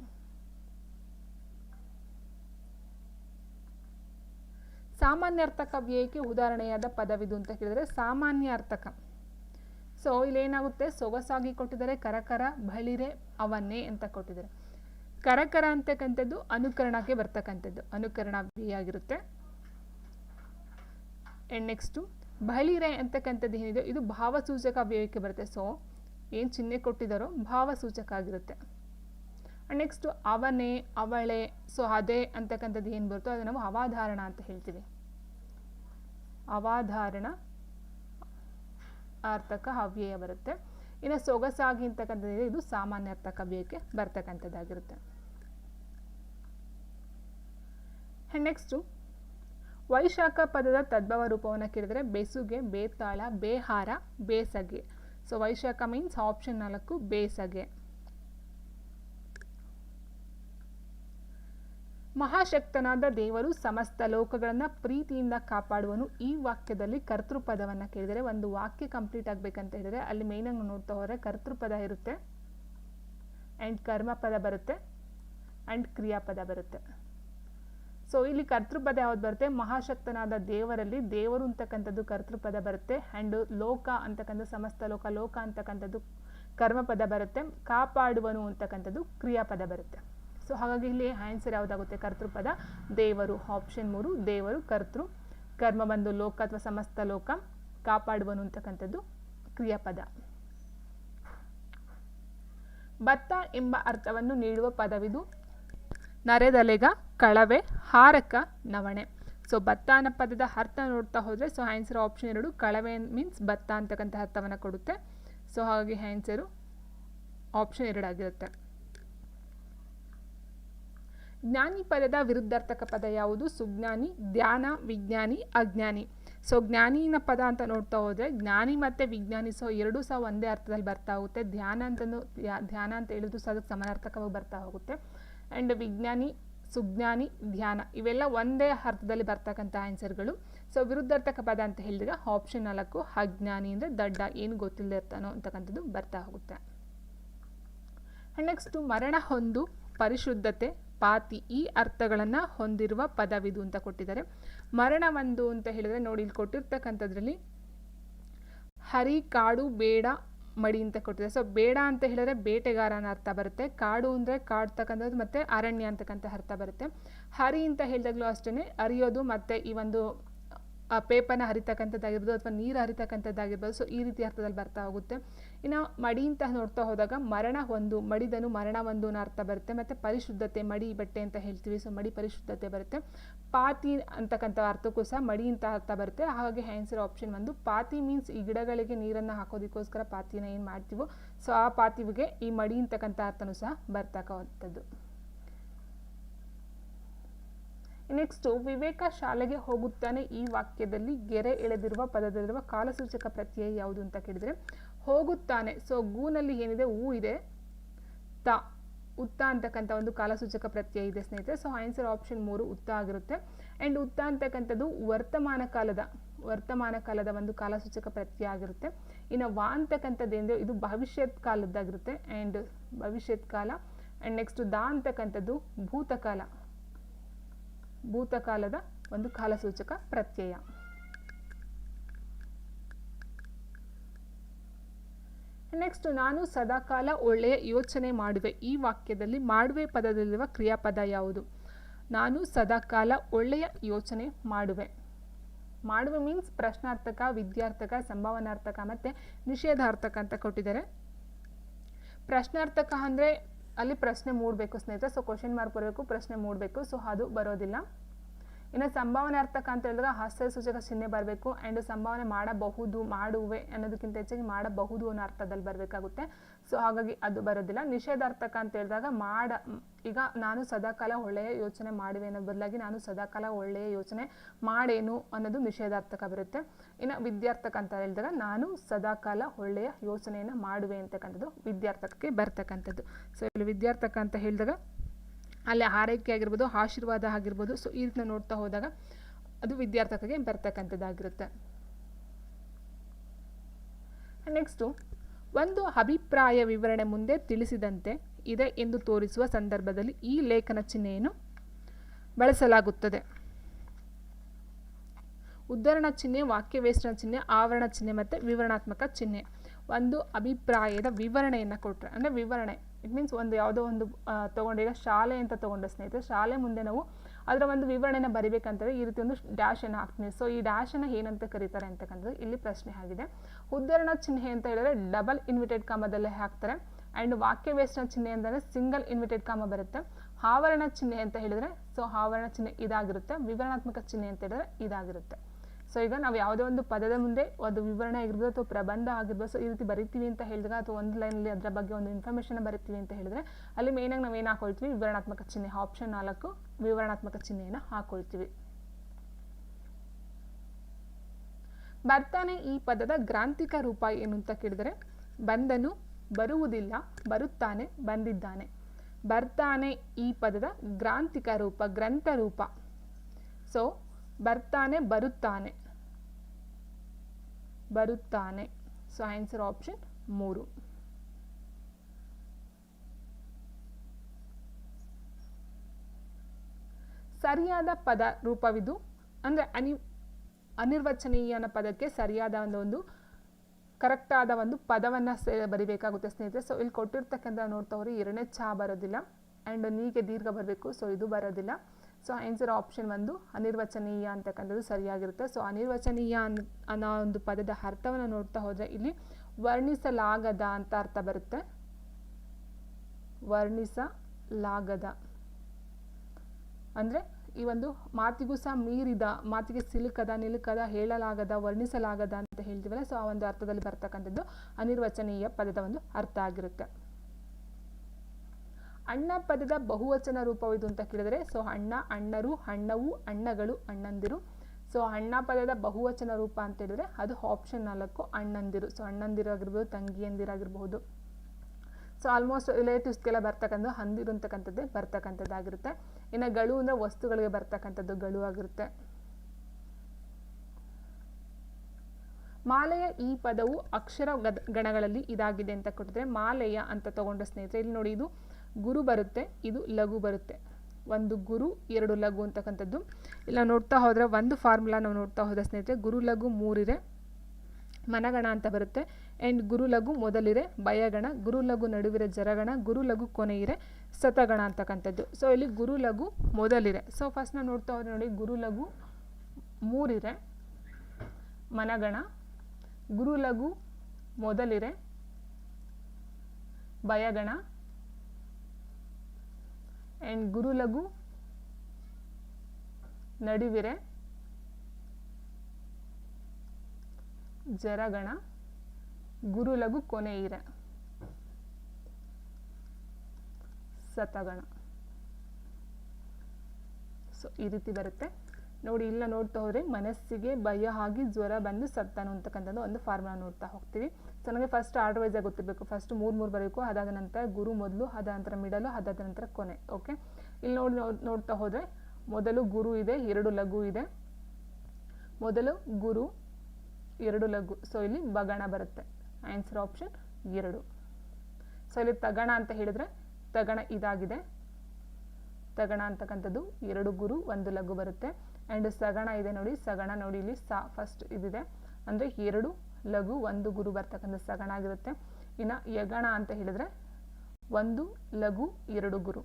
ಸಾಮಾನ್ಯಾರ್ಥಕ ವ್ಯಯಕ್ಕೆ ಉದಾಹರಣೆಯಾದ ಪದವಿದು ಅಂತ ಕೇಳಿದರೆ ಸಾಮಾನ್ಯಾರ್ಥಕ. ಸೊ ಇಲ್ಲೇನಾಗುತ್ತೆ? ಸೊಗಸಾಗಿ ಕೊಟ್ಟಿದ್ದಾರೆ ಕರಕರ, ಬಳಿರೆ ಅವನ್ನೇ ಅಂತ ಕೊಟ್ಟಿದ್ದಾರೆ. ಕರಕರ ಅಂತಕ್ಕಂಥದ್ದು ಅನುಕರಣಕ್ಕೆ ಬರ್ತಕ್ಕಂಥದ್ದು. ಅನುಕರಣ ವಿ ಆಗಿರುತ್ತೆ ಆ್ಯಂಡ್ ನೆಕ್ಸ್ಟು ಬಳಿರೆ ಅಂತಕ್ಕಂಥದ್ದು ಏನಿದೆ, ಇದು ಭಾವಸೂಚಕ ಅವ್ಯಯಕ್ಕೆ ಬರುತ್ತೆ. ಸೊ ಏನು ಚಿಹ್ನೆ ಕೊಟ್ಟಿದ್ದಾರೋ ಭಾವಸೂಚಕ ಆಗಿರುತ್ತೆ. ನೆಕ್ಸ್ಟು ಅವನೇ, ಅವಳೆ ಸೊ ಅದೇ ಅಂತಕ್ಕಂಥದ್ದು ಏನು ಬರುತ್ತೋ ಅದು ನಾವು ಅವಾಧಾರಣ ಅಂತ ಹೇಳ್ತೀವಿ. ಅವಾಧಾರಣ ಅರ್ಥಕ ಅವ್ಯಯ ಬರುತ್ತೆ. ಇನ್ನು ಸೊಗಸಾಗಿ ಅಂತಕ್ಕಂಥದ್ದು ಇದು ಸಾಮಾನ್ಯ ಅರ್ಥಕ ಅವ್ಯಯಕ್ಕೆ ಬರ್ತಕ್ಕಂಥದ್ದಾಗಿರುತ್ತೆ. ನೆಕ್ಸ್ಟು ವೈಶಾಖ ಪದದ ತದ್ಭವ ರೂಪವನ್ನು ಕೇಳಿದರೆ ಬೆಸುಗೆ ಬೇತಾಳ ಬೇಹಾರ ಬೇಸಗೆ ಸೊ ವೈಶಾಖ ಮೀನ್ಸ್ ಆಪ್ಷನ್ ನಾಲ್ಕು ಬೇಸಗೆ ಮಹಾಶಕ್ತನಾದ ದೇವರು ಸಮಸ್ತ ಲೋಕಗಳನ್ನು ಪ್ರೀತಿಯಿಂದ ಕಾಪಾಡುವನು. ಈ ವಾಕ್ಯದಲ್ಲಿ ಕರ್ತೃಪದವನ್ನು ಕೇಳಿದರೆ ಒಂದು ವಾಕ್ಯ ಕಂಪ್ಲೀಟ್ ಆಗಬೇಕಂತ ಹೇಳಿದರೆ ಅಲ್ಲಿ ಮೇಯ್ನಾಗಿ ನೋಡ್ತಾ ಹೋದರೆ ಕರ್ತೃಪದ ಇರುತ್ತೆ ಆ್ಯಂಡ್ ಕರ್ಮಪದ ಬರುತ್ತೆ ಆ್ಯಂಡ್ ಕ್ರಿಯಾಪದ ಬರುತ್ತೆ. ಸೊ ಇಲ್ಲಿ ಕರ್ತೃಪದ ಯಾವ್ದು ಬರುತ್ತೆ? ಮಹಾಶಕ್ತನಾದ ದೇವರಲ್ಲಿ ದೇವರು ಅಂತಕ್ಕಂಥದ್ದು ಕರ್ತೃಪದ ಬರುತ್ತೆ. ಆ್ಯಂಡ್ ಲೋಕ ಅಂತಕ್ಕಂಥ, ಸಮಸ್ತ ಲೋಕ ಲೋಕ ಅಂತಕ್ಕಂಥದ್ದು ಕರ್ಮಪದ ಬರುತ್ತೆ. ಕಾಪಾಡುವನು ಅಂತಕ್ಕಂಥದ್ದು ಕ್ರಿಯಾಪದ ಬರುತ್ತೆ. ಸೊ ಹಾಗಾಗಿ ಇಲ್ಲಿ ಆನ್ಸರ್ ಯಾವುದಾಗುತ್ತೆ? ಕರ್ತೃಪದ, ದೇವರು. ಆಪ್ಷನ್ ಮೂರು, ದೇವರು, ಕರ್ತೃ. ಕರ್ಮ ಬಂದು ಲೋಕ ಅಥವಾ ಸಮಸ್ತ ಲೋಕ, ಕಾಪಾಡುವನು ಅಂತಕ್ಕಂಥದ್ದು ಕ್ರಿಯಾಪದ. ಭತ್ತ ಎಂಬ ಅರ್ಥವನ್ನು ನೀಡುವ ಪದವಿದು. ನರೆದಲೆಗ, ಕಳವೆ, ಹಾರಕ, ನವಣೆ. ಸೊ ಭತ್ತ ಅನ್ನೋ ಪದದ ಅರ್ಥ ನೋಡ್ತಾ ಹೋದರೆ ಸೊ ಆನ್ಸರ್ ಆಪ್ಷನ್ ಎರಡು, ಕಳವೆ ಮೀನ್ಸ್ ಭತ್ತ ಅಂತಕ್ಕಂಥ ಅರ್ಥವನ್ನು ಕೊಡುತ್ತೆ. ಸೊ ಹಾಗಾಗಿ ಆನ್ಸರು ಆಪ್ಷನ್ ಎರಡಾಗಿರುತ್ತೆ. ಜ್ಞಾನಿ ಪದದ ವಿರುದ್ಧಾರ್ಥಕ ಪದ ಯಾವುದು? ಸುಜ್ಞಾನಿ, ಧ್ಯಾನ, ವಿಜ್ಞಾನಿ, ಅಜ್ಞಾನಿ. ಸೊ ಜ್ಞಾನಿನ ಪದ ಅಂತ ನೋಡ್ತಾ ಹೋದರೆ, ಜ್ಞಾನಿ ಮತ್ತು ವಿಜ್ಞಾನಿ ಸೊ ಎರಡೂ ಸಹ ಒಂದೇ ಅರ್ಥದಲ್ಲಿ ಬರ್ತಾ ಹೋಗುತ್ತೆ. ಧ್ಯಾನ ಅಂತಂದು ಧ್ಯಾನ ಅಂತ ಹೇಳಿದ್ರು ಸಹ ಅದಕ್ಕೆ ಸಮಾನಾರ್ಥಕವಾಗಿ ಬರ್ತಾ ಹೋಗುತ್ತೆ. ಆ್ಯಂಡ್ ವಿಜ್ಞಾನಿ, ಸುಜ್ಞಾನಿ, ಧ್ಯಾನ, ಇವೆಲ್ಲ ಒಂದೇ ಅರ್ಥದಲ್ಲಿ ಬರ್ತಕ್ಕಂಥ ಆನ್ಸರ್ಗಳು. ಸೊ ವಿರುದ್ಧಾರ್ಥಕ ಪದ ಅಂತ ಹೇಳಿದ್ರೆ ಆಪ್ಷನ್ ನಾಲ್ಕು, ಅಜ್ಞಾನಿ ಅಂದರೆ ದಡ್ಡ, ಏನು ಗೊತ್ತಿಲ್ಲದೆ ಇರ್ತಾನೋ ಅಂತಕ್ಕಂಥದ್ದು ಬರ್ತಾ ಹೋಗುತ್ತೆ. ಆ್ಯಂಡ್ ನೆಕ್ಸ್ಟು ಮರಣ ಹೊಂದು, ಪರಿಶುದ್ಧತೆ, ಪಾತಿ, ಈ ಅರ್ಥಗಳನ್ನು ಹೊಂದಿರುವ ಪದವಿದು ಅಂತ ಕೊಟ್ಟಿದ್ದಾರೆ. ಮರಣ ಒಂದು ಅಂತ ಹೇಳಿದರೆ ನೋಡಿ, ಇಲ್ಲಿ ಕೊಟ್ಟಿರ್ತಕ್ಕಂಥದ್ರಲ್ಲಿ, ಹರಿ, ಕಾಡು, ಬೇಡ ಮಡಿ ಅಂತ ಕೊಟ್ಟಿದೆ ಸೊ ಬೇಡ ಅಂತ ಹೇಳಿದ್ರೆ ಬೇಟೆಗಾರ ಅನ್ನೋ ಅರ್ಥ ಬರುತ್ತೆ. ಕಾಡು ಅಂದರೆ ಕಾಡ್ತಕ್ಕಂಥದ್ದು ಮತ್ತು ಅರಣ್ಯ ಅಂತಕ್ಕಂಥ ಅರ್ಥ ಬರುತ್ತೆ. ಹರಿ ಅಂತ ಹೇಳಿದಾಗಲೂ ಅಷ್ಟೇ ಅರಿಯೋದು ಮತ್ತು ಈ ಒಂದು ಪೇಪರ್ನ ಹರಿತಕ್ಕಂಥದ್ದಾಗಿರ್ಬೋದು ಅಥವಾ ನೀರು ಹರಿತಕ್ಕಂಥದ್ದಾಗಿರ್ಬೋದು. ಸೊ ಈ ರೀತಿ ಅರ್ಥದಲ್ಲಿ ಬರ್ತಾ ಹೋಗುತ್ತೆ. ಇನ್ನು ಮಡಿ ಅಂತ ನೋಡ್ತಾ ಹೋದಾಗ ಮರಣ ಒಂದು, ಮಡಿದನು ಮರಣ ಒಂದು ಅರ್ಥ ಬರುತ್ತೆ. ಮತ್ತು ಪರಿಶುದ್ಧತೆ, ಮಡಿ, ಬಟ್ಟೆ ಅಂತ ಹೇಳ್ತೀವಿ. ಸೊ ಮಡಿ ಪರಿಶುದ್ಧತೆ ಬರುತ್ತೆ. ಪಾತಿ ಅಂತಕ್ಕಂಥ ಅರ್ಥಕ್ಕೂ ಸಹ ಮಡಿ ಅಂತ ಅರ್ಥ ಬರುತ್ತೆ. ಹಾಗಾಗಿ ಆನ್ಸರ್ ಆಪ್ಷನ್ ಒಂದು. ಪಾತಿ ಮೀನ್ಸ್ ಈ ಗಿಡಗಳಿಗೆ ನೀರನ್ನು ಹಾಕೋದಕ್ಕೋಸ್ಕರ ಪಾತಿನ ಏನು ಮಾಡ್ತೀವೋ ಸೊ ಆ ಪಾತಿವಿಗೆ ಈ ಮಡಿ ಅಂತಕ್ಕಂಥ ಅರ್ಥನೂ ಸಹ ಬರ್ತಕ್ಕಂಥದ್ದು. ನೆಕ್ಸ್ಟು ವಿವೇಕ ಶಾಲೆಗೆ ಹೋಗುತ್ತಾನೆ ಈ ವಾಕ್ಯದಲ್ಲಿ. ಗೆರೆ ಎಳೆದಿರುವ, ಪದದಲ್ಲಿರುವ ಕಾಲಸೂಚಕ ಪ್ರತ್ಯಯ ಯಾವುದು ಅಂತ ಕೇಳಿದರೆ ಹೋಗುತ್ತಾನೆ. ಸೊ ಗೂನಲ್ಲಿ ಏನಿದೆ? ಹೂ ಇದೆ. ತ, ಉತ್ತ ಅಂತಕ್ಕಂಥ ಒಂದು ಕಾಲಸೂಚಕ ಪ್ರತ್ಯಯ ಇದೆ ಸ್ನೇಹಿತರೆ. ಸೊ ಆನ್ಸರ್ ಆಪ್ಷನ್ ಮೂರು ಉತ್ತ ಆಗಿರುತ್ತೆ. ಆ್ಯಂಡ್ ಉತ್ತ ಅಂತಕ್ಕಂಥದ್ದು ವರ್ತಮಾನ ಕಾಲದ ವರ್ತಮಾನ ಕಾಲದ ಒಂದು ಕಾಲಸೂಚಕ ಪ್ರತ್ಯಯ ಆಗಿರುತ್ತೆ. ಇನ್ನು ವಾ ಅಂತಕ್ಕಂಥದ್ದೇಂದ್ರೆ ಇದು ಭವಿಷ್ಯತ್ ಕಾಲದ್ದಾಗಿರುತ್ತೆ. ಆ್ಯಂಡ್ ಭವಿಷ್ಯತ್ ಕಾಲ ಆ್ಯಂಡ್ ನೆಕ್ಸ್ಟ್ ದಾ ಅಂತಕ್ಕಂಥದ್ದು ಭೂತಕಾಲ, ಭೂತಕಾಲದ ಒಂದು ಕಾಲಸೂಚಕ ಪ್ರತ್ಯಯ. ನೆಕ್ಸ್ಟ್ ನಾನು ಸದಾಕಾಲ ಒಳ್ಳೆಯ ಯೋಚನೆ ಮಾಡುವೆ. ಈ ವಾಕ್ಯದಲ್ಲಿ ಮಾಡುವೆ ಪದದಲ್ಲಿರುವ ಕ್ರಿಯಾಪದ ಯಾವುದು? ನಾನು ಸದಾಕಾಲ ಒಳ್ಳೆಯ ಯೋಚನೆ ಮಾಡುವೆ. ಮಾಡುವೆ ಮೀನ್ಸ್ ಪ್ರಶ್ನಾರ್ಥಕ, ವಿದ್ಯಾರ್ಥಕ, ಸಂಭಾವನಾರ್ಥಕ ಮತ್ತು ನಿಷೇಧಾರ್ಥಕ ಅಂತ ಕೊಟ್ಟಿದ್ದಾರೆ. ಪ್ರಶ್ನಾರ್ಥಕ ಅಂದರೆ ಅಲ್ಲಿ ಪ್ರಶ್ನೆ ಮೂಡಬೇಕು ಸ್ನೇಹಿತರೆ. ಸೊ ಕ್ವಶನ್ ಮಾರ್ಕ್ ಬರಬೇಕು, ಪ್ರಶ್ನೆ ಮೂಡಬೇಕು. ಸೊ ಅದು ಬರೋದಿಲ್ಲ. ಇನ್ನು ಸಂಭಾವನಾರ್ಥಕ ಅಂತ ಹೇಳಿದ್ರೆ ಹಾಸ್ಯ ಸೂಚಕ ಚಿಹ್ನೆ ಬರಬೇಕು ಆ್ಯಂಡ್ ಸಂಭಾವನೆ ಮಾಡಬಹುದು, ಮಾಡುವೆ ಅನ್ನೋದಕ್ಕಿಂತ ಹೆಚ್ಚಾಗಿ ಮಾಡಬಹುದು ಅನ್ನೋ ಅರ್ಥದಲ್ಲಿ ಬರಬೇಕಾಗುತ್ತೆ. ಸೊ ಹಾಗಾಗಿ ಅದು ಬರೋದಿಲ್ಲ. ನಿಷೇಧಾರ್ಥಕ ಅಂತ ಹೇಳಿದಾಗ ಮಾಡ, ಈಗ ನಾನು ಸದಾಕಾಲ ಒಳ್ಳೆಯ ಯೋಚನೆ ಮಾಡುವೆ ಅನ್ನೋ ಬದಲಾಗಿ ನಾನು ಸದಾಕಾಲ ಒಳ್ಳೆಯ ಯೋಚನೆ ಮಾಡೇನು ಅನ್ನೋದು ನಿಷೇಧಾರ್ಥಕ ಬರುತ್ತೆ. ಇನ್ನು ವಿದ್ಯಾರ್ಥಕ ಅಂತ ಹೇಳಿದಾಗ ನಾನು ಸದಾಕಾಲ ಒಳ್ಳೆಯ ಯೋಚನೆಯನ್ನು ಮಾಡುವೆ ಅಂತಕ್ಕಂಥದ್ದು ವಿದ್ಯಾರ್ಥಕಕ್ಕೆ ಬರ್ತಕ್ಕಂಥದ್ದು. ಸೊ ಇಲ್ಲಿ ವಿದ್ಯಾರ್ಥಕ ಅಂತ ಹೇಳಿದಾಗ ಅಲ್ಲಿ ಆರೈಕೆ ಆಗಿರ್ಬೋದು, ಆಶೀರ್ವಾದ ಆಗಿರ್ಬೋದು. ಸೊ ಈ ರೀತಿ ನೋಡ್ತಾ ಹೋದಾಗ ಅದು ವಿದ್ಯಾರ್ಥಕಗೆ ಬರ್ತಕ್ಕಂಥದ್ದಾಗಿರುತ್ತೆ. ನೆಕ್ಸ್ಟು ಒಂದು ಅಭಿಪ್ರಾಯ ವಿವರಣೆ ಮುಂದೆ ತಿಳಿಸಿದಂತೆ ಇದೆ ಎಂದು ತೋರಿಸುವ ಸಂದರ್ಭದಲ್ಲಿ ಈ ಲೇಖನ ಚಿಹ್ನೆಯನ್ನು ಬಳಸಲಾಗುತ್ತದೆ. ಉದ್ಧರಣ ಚಿಹ್ನೆ ವಾಕ್ಯವೇಷಣ ಚಿಹ್ನೆ, ಆವರಣ ಚಿಹ್ನೆ ಮತ್ತು ವಿವರಣಾತ್ಮಕ ಚಿಹ್ನೆ. ಒಂದು ಅಭಿಪ್ರಾಯದ ವಿವರಣೆಯನ್ನು ಕೊಟ್ಟರೆ ಅಂದರೆ ವಿವರಣೆ. ಇಟ್ ಮೀನ್ಸ್ ಒಂದು ಯಾವುದೋ ಒಂದು ತೊಗೊಂಡು ಶಾಲೆ ಅಂತ ತೊಗೊಂಡ ಸ್ನೇಹಿತರೆ, ಶಾಲೆ ಮುಂದೆ ನಾವು ಅದರ ಒಂದು ವಿವರಣೆನ ಬರಿಬೇಕಂತಂದರೆ ಈ ರೀತಿ ಒಂದು ಡ್ಯಾಶನ್ನು ಹಾಕ್ತೀನಿ ಸೊ ಈ ಡ್ಯಾಶನ್ನು ಏನಂತ ಕರೀತಾರೆ ಅಂತಕ್ಕಂಥದ್ದು ಇಲ್ಲಿ ಪ್ರಶ್ನೆ ಆಗಿದೆ. ಉದ್ಧರಣ ಚಿಹ್ನೆ ಅಂತ ಹೇಳಿದ್ರೆ ಡಬಲ್ ಇನ್ವಿಟೆಡ್ ಕಾಮದಲ್ಲೇ ಹಾಕ್ತಾರೆ. ಆ್ಯಂಡ್ ವಾಕ್ಯವೇಷ್ಟನ ಚಿಹ್ನೆ ಅಂತಂದರೆ ಸಿಂಗಲ್ ಇನ್ವಿಟೆಡ್ ಕಾಮ ಬರುತ್ತೆ. ಆವರಣ ಚಿಹ್ನೆ ಅಂತ ಹೇಳಿದರೆ ಸೊ ಆವರಣ ಚಿಹ್ನೆ ಇದಾಗಿರುತ್ತೆ. ವಿವರಣಾತ್ಮಕ ಚಿಹ್ನೆ ಅಂತ ಹೇಳಿದ್ರೆ ಇದಾಗಿರುತ್ತೆ. ಸೊ ಈಗ ನಾವು ಯಾವುದೇ ಒಂದು ಪದದ ಮುಂದೆ ಒಂದು ವಿವರಣೆ ಆಗಿರ್ಬೋದು ಅಥವಾ ಪ್ರಬಂಧ ಆಗಿರ್ಬೋದು ಸೊ ಈ ರೀತಿ ಬರಿತೀವಿ ಅಂತ ಹೇಳಿದಾಗ ಅಥವಾ ಒಂದು ಲೈನಲ್ಲಿ ಅದರ ಬಗ್ಗೆ ಒಂದು ಇನ್ಫಾರ್ಮೇಷನ್ ಬರಿತೀವಿ ಅಂತ ಹೇಳಿದ್ರೆ, ಅಲ್ಲಿ ಮೇನಾಗಿ ನಾವು ಏನು ಹಾಕೊಳ್ತೀವಿ? ವಿವರಣಾತ್ಮಕ ಚಿಹ್ನೆ ಆಪ್ಷನ್ ನಾಲ್ಕು, ವಿವರಣಾತ್ಮಕ ಚಿಹ್ನೆಯನ್ನು ಹಾಕೊಳ್ತೀವಿ. ಬರ್ತಾನೆ ಈ ಪದದ ಗ್ರಾಂಥಿಕ ರೂಪ ಏನು ಅಂತ ಕೇಳಿದರೆ, ಬಂದನು, ಬರುವುದಿಲ್ಲ, ಬರುತ್ತಾನೆ, ಬಂದಿದ್ದಾನೆ. ಬರ್ತಾನೆ ಈ ಪದದ ಗ್ರಾಂಥಿಕ ರೂಪ, ಗ್ರಂಥ ರೂಪ. ಸೊ ಬರ್ತಾನೆ, ಬರುತ್ತಾನೆ. ಬರುತ್ತಾನೆ. ಸೊ ಆನ್ಸರ್ ಆಪ್ಷನ್ ಮೂರು. ಸರಿಯಾದ ಪದ ರೂಪವಿದು. ಅಂದರೆ ಅನಿ, ಅನಿರ್ವಚನೀಯನ ಪದಕ್ಕೆ ಸರಿಯಾದ ಒಂದು ಒಂದು, ಕರೆಕ್ಟಾದ ಒಂದು ಪದವನ್ನು ಬರಿಬೇಕಾಗುತ್ತೆ ಸ್ನೇಹಿತರೆ. ಸೊ ಇಲ್ಲಿ ಕೊಟ್ಟಿರ್ತಕ್ಕಂಥ ನೋಡ್ತಾ ಎರಡನೇ ಚಾ ಬರೋದಿಲ್ಲ. ಆ್ಯಂಡ್ ನೀಗೆ ದೀರ್ಘ ಬರಬೇಕು. ಸೊ ಇದು ಬರೋದಿಲ್ಲ. ಸೊ ಆನ್ಸರ್ ಆಪ್ಷನ್ ಒಂದು ಅನಿರ್ವಚನೀಯ ಅಂತಕ್ಕಂಥದ್ದು ಸರಿಯಾಗಿರುತ್ತೆ ಸೊ ಅನಿರ್ವಚನೀಯ ಅನ್ ಅನ್ನೋ ಒಂದು ಪದದ ಅರ್ಥವನ್ನು ನೋಡ್ತಾ ಹೋದರೆ ಇಲ್ಲಿ ವರ್ಣಿಸಲಾಗದ ಅಂತ ಅರ್ಥ ಬರುತ್ತೆ ವರ್ಣಿಸಲಾಗದ ಅಂದರೆ ಈ ಒಂದು ಮಾತಿಗೂ ಸಹ ಮೀರಿದ ಮಾತಿಗೆ ಸಿಲುಕದ ನಿಲುಕದ ಹೇಳಲಾಗದ ವರ್ಣಿಸಲಾಗದ ಅಂತ ಹೇಳ್ತೀವಲ್ಲ ಸೊ ಆ ಒಂದು ಅರ್ಥದಲ್ಲಿ ಬರ್ತಕ್ಕಂಥದ್ದು ಅನಿರ್ವಚನೀಯ ಪದದ ಒಂದು ಅರ್ಥ ಆಗಿರುತ್ತೆ ಅಣ್ಣ ಪದದ ಬಹುವಚನ ರೂಪವಿದು ಅಂತ ಕೇಳಿದರೆ, ಸೊ ಅಣ್ಣ, ಅಣ್ಣರು, ಅಣ್ಣವು, ಅಣ್ಣಗಳು, ಅಣ್ಣಂದಿರು. ಸೊ ಅಣ್ಣ ಪದದ ಬಹುವಚನ ರೂಪ ಅಂತ ಹೇಳಿದ್ರೆ, ಅದು ಆಪ್ಷನ್ ನಾಲ್ಕು, ಅಣ್ಣಂದಿರು. ಸೊ ಅಣ್ಣಂದಿರು ಆಗಿರ್ಬೋದು ತಂಗಿಯಂದಿರಾಗಿರ್ಬೋದು ಸೊ ಆಲ್ಮೋಸ್ಟ್ ರಿಲೇಟಿವ್ಸ್ಗೆಲ್ಲ ಬರ್ತಕ್ಕಂಥ ಹಂದಿರು ಅಂತಕ್ಕಂಥದ್ದೇ ಬರ್ತಕ್ಕಂಥದ್ದಾಗಿರುತ್ತೆ. ಇನ್ನು ಗಳು ಅಂದರೆ ವಸ್ತುಗಳಿಗೆ ಬರ್ತಕ್ಕಂಥದ್ದು ಗಳು ಆಗಿರುತ್ತೆ. ಮಾಲೆಯ ಈ ಪದವು ಅಕ್ಷರ ಗದ, ಗಣಗಳಲ್ಲಿ ಇದಾಗಿದೆ ಅಂತ ಕೊಟ್ಟಿದ್ರೆ, ಮಾಲೆಯ ಅಂತ ತಗೊಂಡ್ರೆ ಸ್ನೇಹಿತರೆ, ಇಲ್ಲಿ ನೋಡಿ ಇದು ಗುರು ಬರುತ್ತೆ, ಇದು ಲಘು ಬರುತ್ತೆ. ಒಂದು ಗುರು, ಎರಡು ಲಘು ಅಂತಕ್ಕಂಥದ್ದು. ಇಲ್ಲ, ನೋಡ್ತಾ ಹೋದರೆ ಒಂದು ಫಾರ್ಮುಲಾ ನಾವು ನೋಡ್ತಾ ಹೋದ ಸ್ನೇಹಿತರೆ, ಗುರು ಲಘು ಮೂರಿದೆ, ಮನಗಣ ಅಂತ ಬರುತ್ತೆ. ಆ್ಯಂಡ್ ಗುರುಲಘು ಮೊದಲಿರೆ ಭಯಗಣ. ಗುರುಲಘು ನಡುವಿರೆ ಜರಗಣ. ಗುರು ಗುರುಲಘು ಕೊನೆಯಿರೆ ಸತಗಣ ಅಂತಕ್ಕಂಥದ್ದು. ಸೊ ಇಲ್ಲಿ ಗುರು ಲಘು ಮೊದಲಿರೆ ಸೊ ಫಸ್ಟ್ ನಾವು ನೋಡ್ತಾ ಹೋದ್ರೆ ನೋಡಿ, ಗುರು ಲಘು ಮೂರಿರೆ ಮನಗಣ. ಗುರು ಲಘು ಮೊದಲಿರೆ ಭಯಗಣ. ಆ್ಯಂಡ್ ಗುರುಲಘು ನಡುವಿರೆ ಜರಗಣ ಗುರುಲಘು ಕೊನೆಯಿರೆ ಸತಗಣ ಸೊ ಈ ರೀತಿ ಬರುತ್ತೆ. ನೋಡಿ, ಇಲ್ಲ ನೋಡ್ತಾ ಹೋದರೆ ಮನಸ್ಸಿಗೆ ಭಯ ಆಗಿ ಜ್ವರ ಬಂದು ಸತ್ತಾನು ಅಂತಕ್ಕಂಥದ್ದು ಒಂದು ಫಾರ್ಮುಲಾ ನೋಡ್ತಾ ಹೋಗ್ತೀವಿ. ಸೊ ನನಗೆ ಫಸ್ಟ್ ಆರ್ಡರ್ ವೈಸ್ ಗೊತ್ತಿರಬೇಕು. ಫಸ್ಟ್ ಮೂರು ಮೂರು ಬರಬೇಕು, ಅದಾದ ನಂತರ ಗುರು ಮೊದಲು, ಅದಾದ ನಂತರ ಮಿಡಲು, ಅದಾದ ನಂತರ ಕೊನೆ ಓಕೆ ಇಲ್ಲಿ ನೋಡಿ ನೋಡ್ತಾ ಹೋದರೆ ಮೊದಲು ಗುರು ಇದೆ, ಎರಡು ಲಘು ಇದೆ. ಮೊದಲು ಗುರು, ಎರಡು ಲಘು. ಸೊ ಇಲ್ಲಿ ಬಗಣ ಬರುತ್ತೆ. ಆನ್ಸರ್ ಆಪ್ಷನ್ ಎರಡು. ಸೊ ಇಲ್ಲಿ ತಗಣ ಅಂತ ಹೇಳಿದ್ರೆ ತಗಣ ಇದಾಗಿದೆ. ತಗಣ ಅಂತಕ್ಕಂಥದ್ದು ಎರಡು ಗುರು, ಒಂದು ಲಘು ಬರುತ್ತೆ. ಆ್ಯಂಡ್ ಸಗಣ ಇದೆ ನೋಡಿ, ಸಗಣ ನೋಡಿ, ಇಲ್ಲಿ ಸಾ ಫಸ್ಟ್ ಇದಿದೆ. ಅಂದರೆ ಎರಡು ಲಘು, ಒಂದು ಗುರು ಬರ್ತಕ್ಕಂಥ ಸಗಣ ಆಗಿರುತ್ತೆ. ಇನ್ನು ಯಗಣ ಅಂತ ಹೇಳಿದ್ರೆ ಒಂದು ಲಘು, ಎರಡು ಗುರು.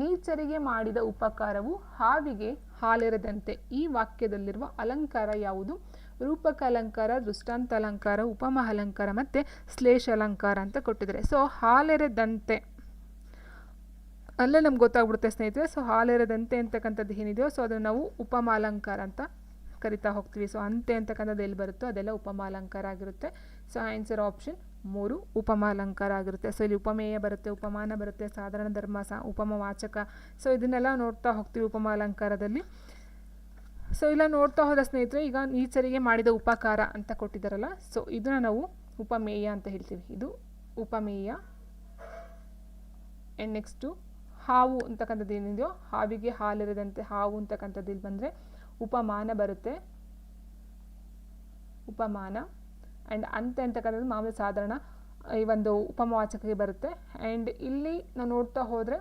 ನೀಚರಿಗೆ ಮಾಡಿದ ಉಪಕಾರವು ಹಾವಿಗೆ ಹಾಲೆರದಂತೆ. ಈ ವಾಕ್ಯದಲ್ಲಿರುವ ಅಲಂಕಾರ ಯಾವುದು? ರೂಪಕ ಅಲಂಕಾರ ದೃಷ್ಟಾಂತ ಅಲಂಕಾರ ಉಪಮ ಅಲಂಕಾರ ಮತ್ತು ಶ್ಲೇಷ ಅಲಂಕಾರ ಅಂತ ಕೊಟ್ಟಿದ್ದಾರೆ. ಸೊ ಹಾಲೆರೆದಂತೆ. ಅಲ್ಲೇ ನಮ್ಗೆ ಗೊತ್ತಾಗ್ಬಿಡುತ್ತೆ ಸ್ನೇಹಿತರೆ. ಸೊ ಹಾಲೆರದಂತೆ ಅಂತಕ್ಕಂಥದ್ದು ಏನಿದೆಯೋ ಸೊ ಅದನ್ನು ನಾವು ಉಪಮಾಲಂಕಾರ ಅಂತ ಕರಿತಾ ಹೋಗ್ತೀವಿ. ಸೊ ಅಂತೆ ಅಂತಕ್ಕಂಥದ್ದು ಎಲ್ಲಿ ಬರುತ್ತೋ ಅದೆಲ್ಲ ಉಪಮಾಲಂಕಾರ ಆಗಿರುತ್ತೆ. ಸೊ ಆನ್ಸರ್ ಆಪ್ಷನ್ ಮೂರು, ಉಪಮಾಲಂಕಾರ ಆಗಿರುತ್ತೆ. ಸೊ ಇಲ್ಲಿ ಉಪಮೇಯ ಬರುತ್ತೆ, ಉಪಮಾನ ಬರುತ್ತೆ, ಸಾಧಾರಣ ಧರ್ಮ ಉಪಮ ವಾಚಕ. ಸೊ ಇದನ್ನೆಲ್ಲ ನೋಡ್ತಾ ಹೋಗ್ತೀವಿ ಉಪಮಾಲಂಕಾರದಲ್ಲಿ. ಸೊ ಇಲ್ಲ ನೋಡ್ತಾ ಹೋದ ಸ್ನೇಹಿತರೆ, ಈಗ ನೀಚರಿಗೆ ಮಾಡಿದ ಉಪಕಾರ ಅಂತ ಕೊಟ್ಟಿದ್ದಾರಲ್ಲ. ಸೊ ಇದನ್ನ ನಾವು ಉಪಮೇಯ ಅಂತ ಹೇಳ್ತೀವಿ. ಇದು ಉಪಮೇಯ ಆ್ಯಂಡ್ ನೆಕ್ಸ್ಟು ಹಾವು ಅಂತಕ್ಕಂಥದ್ದು ಏನಿದೆಯೋ, ಹಾವಿಗೆ ಹಾಲಿರದಂತೆ ಹಾವು ಅಂತಕ್ಕಂಥದ್ದು ಇಲ್ಲಿ ಬಂದರೆ ಉಪಮಾನ ಬರುತ್ತೆ. ಉಪಮಾನ. ಆ್ಯಂಡ್ ಅಂತೆ ಅಂತಕ್ಕಂಥದ್ದು ಮಾಮೂಲಿ ಸಾಧಾರಣ, ಈ ಒಂದು ಉಪಮವಾಚಕಕ್ಕೆ ಬರುತ್ತೆ. ಆ್ಯಂಡ್ ಇಲ್ಲಿ ನಾವು ನೋಡ್ತಾ ಹೋದರೆ,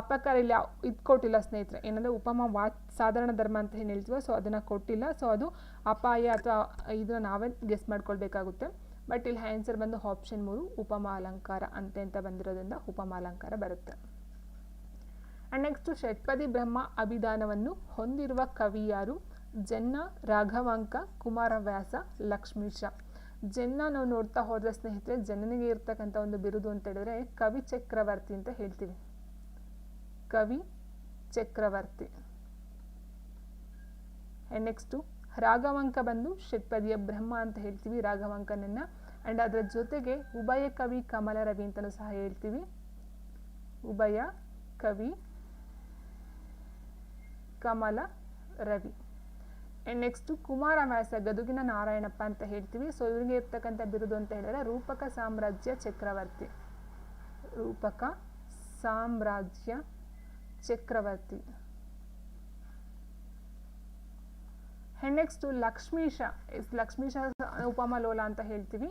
ಅಪಕಾರ ಇಲ್ಲಿ ಇದು ಕೊಟ್ಟಿಲ್ಲ ಸ್ನೇಹಿತರೆ. ಏನಂದರೆ ಉಪಮ ವಾ ಸಾಧಾರಣ ಧರ್ಮ ಅಂತ ಏನು ಹೇಳ್ತೀವೋ ಸೊ ಅದನ್ನು ಕೊಟ್ಟಿಲ್ಲ. ಸೊ ಅದು ಅಪಾಯ ಅಥವಾ ಇದನ್ನ ನಾವೇ ಗೆಸ್ ಮಾಡ್ಕೊಳ್ಬೇಕಾಗುತ್ತೆ. ಬಟ್ ಇಲ್ಲಿ ಆನ್ಸರ್ ಬಂದು ಆಪ್ಷನ್ ಮೂರು, ಉಪಮ ಅಲಂಕಾರ, ಅಂತೆ ಅಂತ ಬಂದಿರೋದ್ರಿಂದ ಉಪಮ ಅಲಂಕಾರ ಬರುತ್ತೆ. ಆ್ಯಂಡ್ ನೆಕ್ಸ್ಟು ಷಟ್ಪದಿ ಬ್ರಹ್ಮ ಅಭಿಧಾನವನ್ನು ಹೊಂದಿರುವ ಕವಿ ಯಾರು? ಜನ್ನ ರಾಘವಾಂಕ, ಕುಮಾರವ್ಯಾಸ, ಲಕ್ಷ್ಮೀಶ. ಜನ್ನ ನಾವು ನೋಡ್ತಾ ಹೋದರೆ ಸ್ನೇಹಿತರೆ ಜನನಿಗೆ ಇರ್ತಕ್ಕಂಥ ಒಂದು ಬಿರುದು ಅಂತ ಹೇಳಿದ್ರೆ ಕವಿ ಚಕ್ರವರ್ತಿ ಅಂತ ಹೇಳ್ತೀವಿ. ಕವಿ ಚಕ್ರವರ್ತಿ. ಆ್ಯಂಡ್ ನೆಕ್ಸ್ಟು ರಾಘವಾಂಕ ಬಂದು ಷಟ್ಪದಿಯ ಬ್ರಹ್ಮ ಅಂತ ಹೇಳ್ತೀವಿ ರಾಘವಾಂಕನನ್ನ. ಆ್ಯಂಡ್ ಅದರ ಜೊತೆಗೆ ಉಭಯ ಕವಿ ಕಮಲ ರವಿ ಅಂತಲೂ ಸಹ ಹೇಳ್ತೀವಿ. ಉಭಯ ಕವಿ ಕಮಲ, ರವಿ. ಆ್ಯಂಡ್ ನೆಕ್ಸ್ಟು ಕುಮಾರವ್ಯಾಸ ಗದುಗಿನ ನಾರಾಯಣಪ್ಪ ಅಂತ ಹೇಳ್ತೀವಿ. ಸೊ ಇವರಿಗೆ ಇರ್ತಕ್ಕಂಥ ಬಿರುದು ಅಂತ ಹೇಳಿದ್ರೆ ರೂಪಕ ಸಾಮ್ರಾಜ್ಯ ಚಕ್ರವರ್ತಿ. ರೂಪಕ ಸಾಮ್ರಾಜ್ಯ ಚಕ್ರವರ್ತಿ. And next Lakshmisha is Lakshmisha ಉಪಮ ಲೋಲ ಅಂತ ಹೇಳ್ತೀವಿ.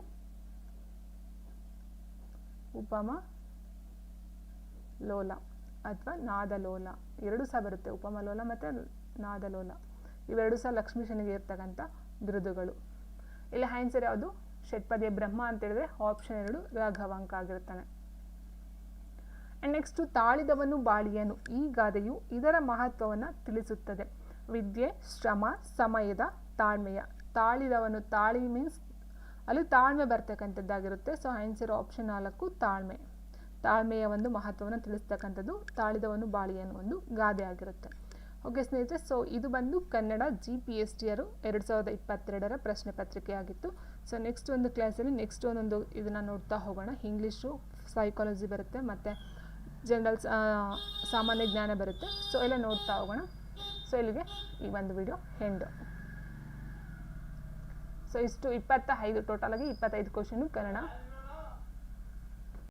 ಉಪಮ ಲೋಲ. ಅಥವಾ ನಾದಲೋಲ, ಎರಡು ಸಹ ಬರುತ್ತೆ. ಉಪಮಲೋಲ ಮತ್ತು ನಾದಲೋಲ. ಇವೆರಡು ಸಹ ಲಕ್ಷ್ಮೀಶನಿಗೆ ಇರ್ತಕ್ಕಂಥ ಬಿರುದುಗಳು. ಇಲ್ಲಿ ಹೈನ್ಸರ್ ಯಾವುದು? ಷಟ್ಪದಿಯ ಬ್ರಹ್ಮ ಅಂತ ಹೇಳಿದ್ರೆ ಆಪ್ಷನ್ ಎರಡು ರಾಘವಾಂಕ ಆಗಿರ್ತಾನೆ ಆ್ಯಂಡ್ ನೆಕ್ಸ್ಟು ತಾಳಿದವನು ಬಾಳಿಯನು. ಈ ಗಾದೆಯು ಇದರ ಮಹತ್ವವನ್ನು ತಿಳಿಸುತ್ತದೆ. ವಿದ್ಯೆ, ಶ್ರಮ, ಸಮಯದ ತಾಳ್ಮೆಯ. ತಾಳಿದವನು ತಾಳಿ ಮೀನ್ಸ್ ಅಲ್ಲಿ ತಾಳ್ಮೆ ಬರ್ತಕ್ಕಂಥದ್ದಾಗಿರುತ್ತೆ. ಸೊ ಆನ್ಸರ್ ಆಪ್ಷನ್ ನಾಲ್ಕು ತಾಳ್ಮೆ. ತಾಳ್ಮೆಯ ಒಂದು ಮಹತ್ವವನ್ನು ತಿಳಿಸ್ತಕ್ಕಂಥದ್ದು ತಾಳಿದವನು ಅನ್ನೋ ಒಂದು ಗಾದೆ ಆಗಿರುತ್ತೆ. ಓಕೆ ಸ್ನೇಹಿತರೆ ಸೊ ಇದು ಬಂದು Kannada G P S T R ಎರಡು ಸಾವಿರದ ಇಪ್ಪತ್ತೆರಡರ ಪ್ರಶ್ನೆ ಪತ್ರಿಕೆ ಆಗಿತ್ತು. ಸೊ ನೆಕ್ಸ್ಟ್ ಒಂದು ಕ್ಲಾಸಲ್ಲಿ ನೆಕ್ಸ್ಟ್ ಒಂದೊಂದು ಇದನ್ನು ನೋಡ್ತಾ ಹೋಗೋಣ. ಇಂಗ್ಲೀಷು ಸೈಕಾಲಜಿ ಬರುತ್ತೆ, ಮತ್ತು ಜನರಲ್ ಸಾಮಾನ್ಯ ಜ್ಞಾನ ಬರುತ್ತೆ. ಸೊ ಎಲ್ಲ ನೋಡ್ತಾ ಹೋಗೋಣ. ಸೊ ಇಲ್ಲಿಗೆ ಈ ಒಂದು ವಿಡಿಯೋ ಹೆಂಡು ಸೊ ಇಷ್ಟು ಇಪ್ಪತ್ತ ಐದು ಟೋಟಲಾಗಿ ಇಪ್ಪತ್ತೈದು ಕ್ವಶನು ಕನ್ನಡ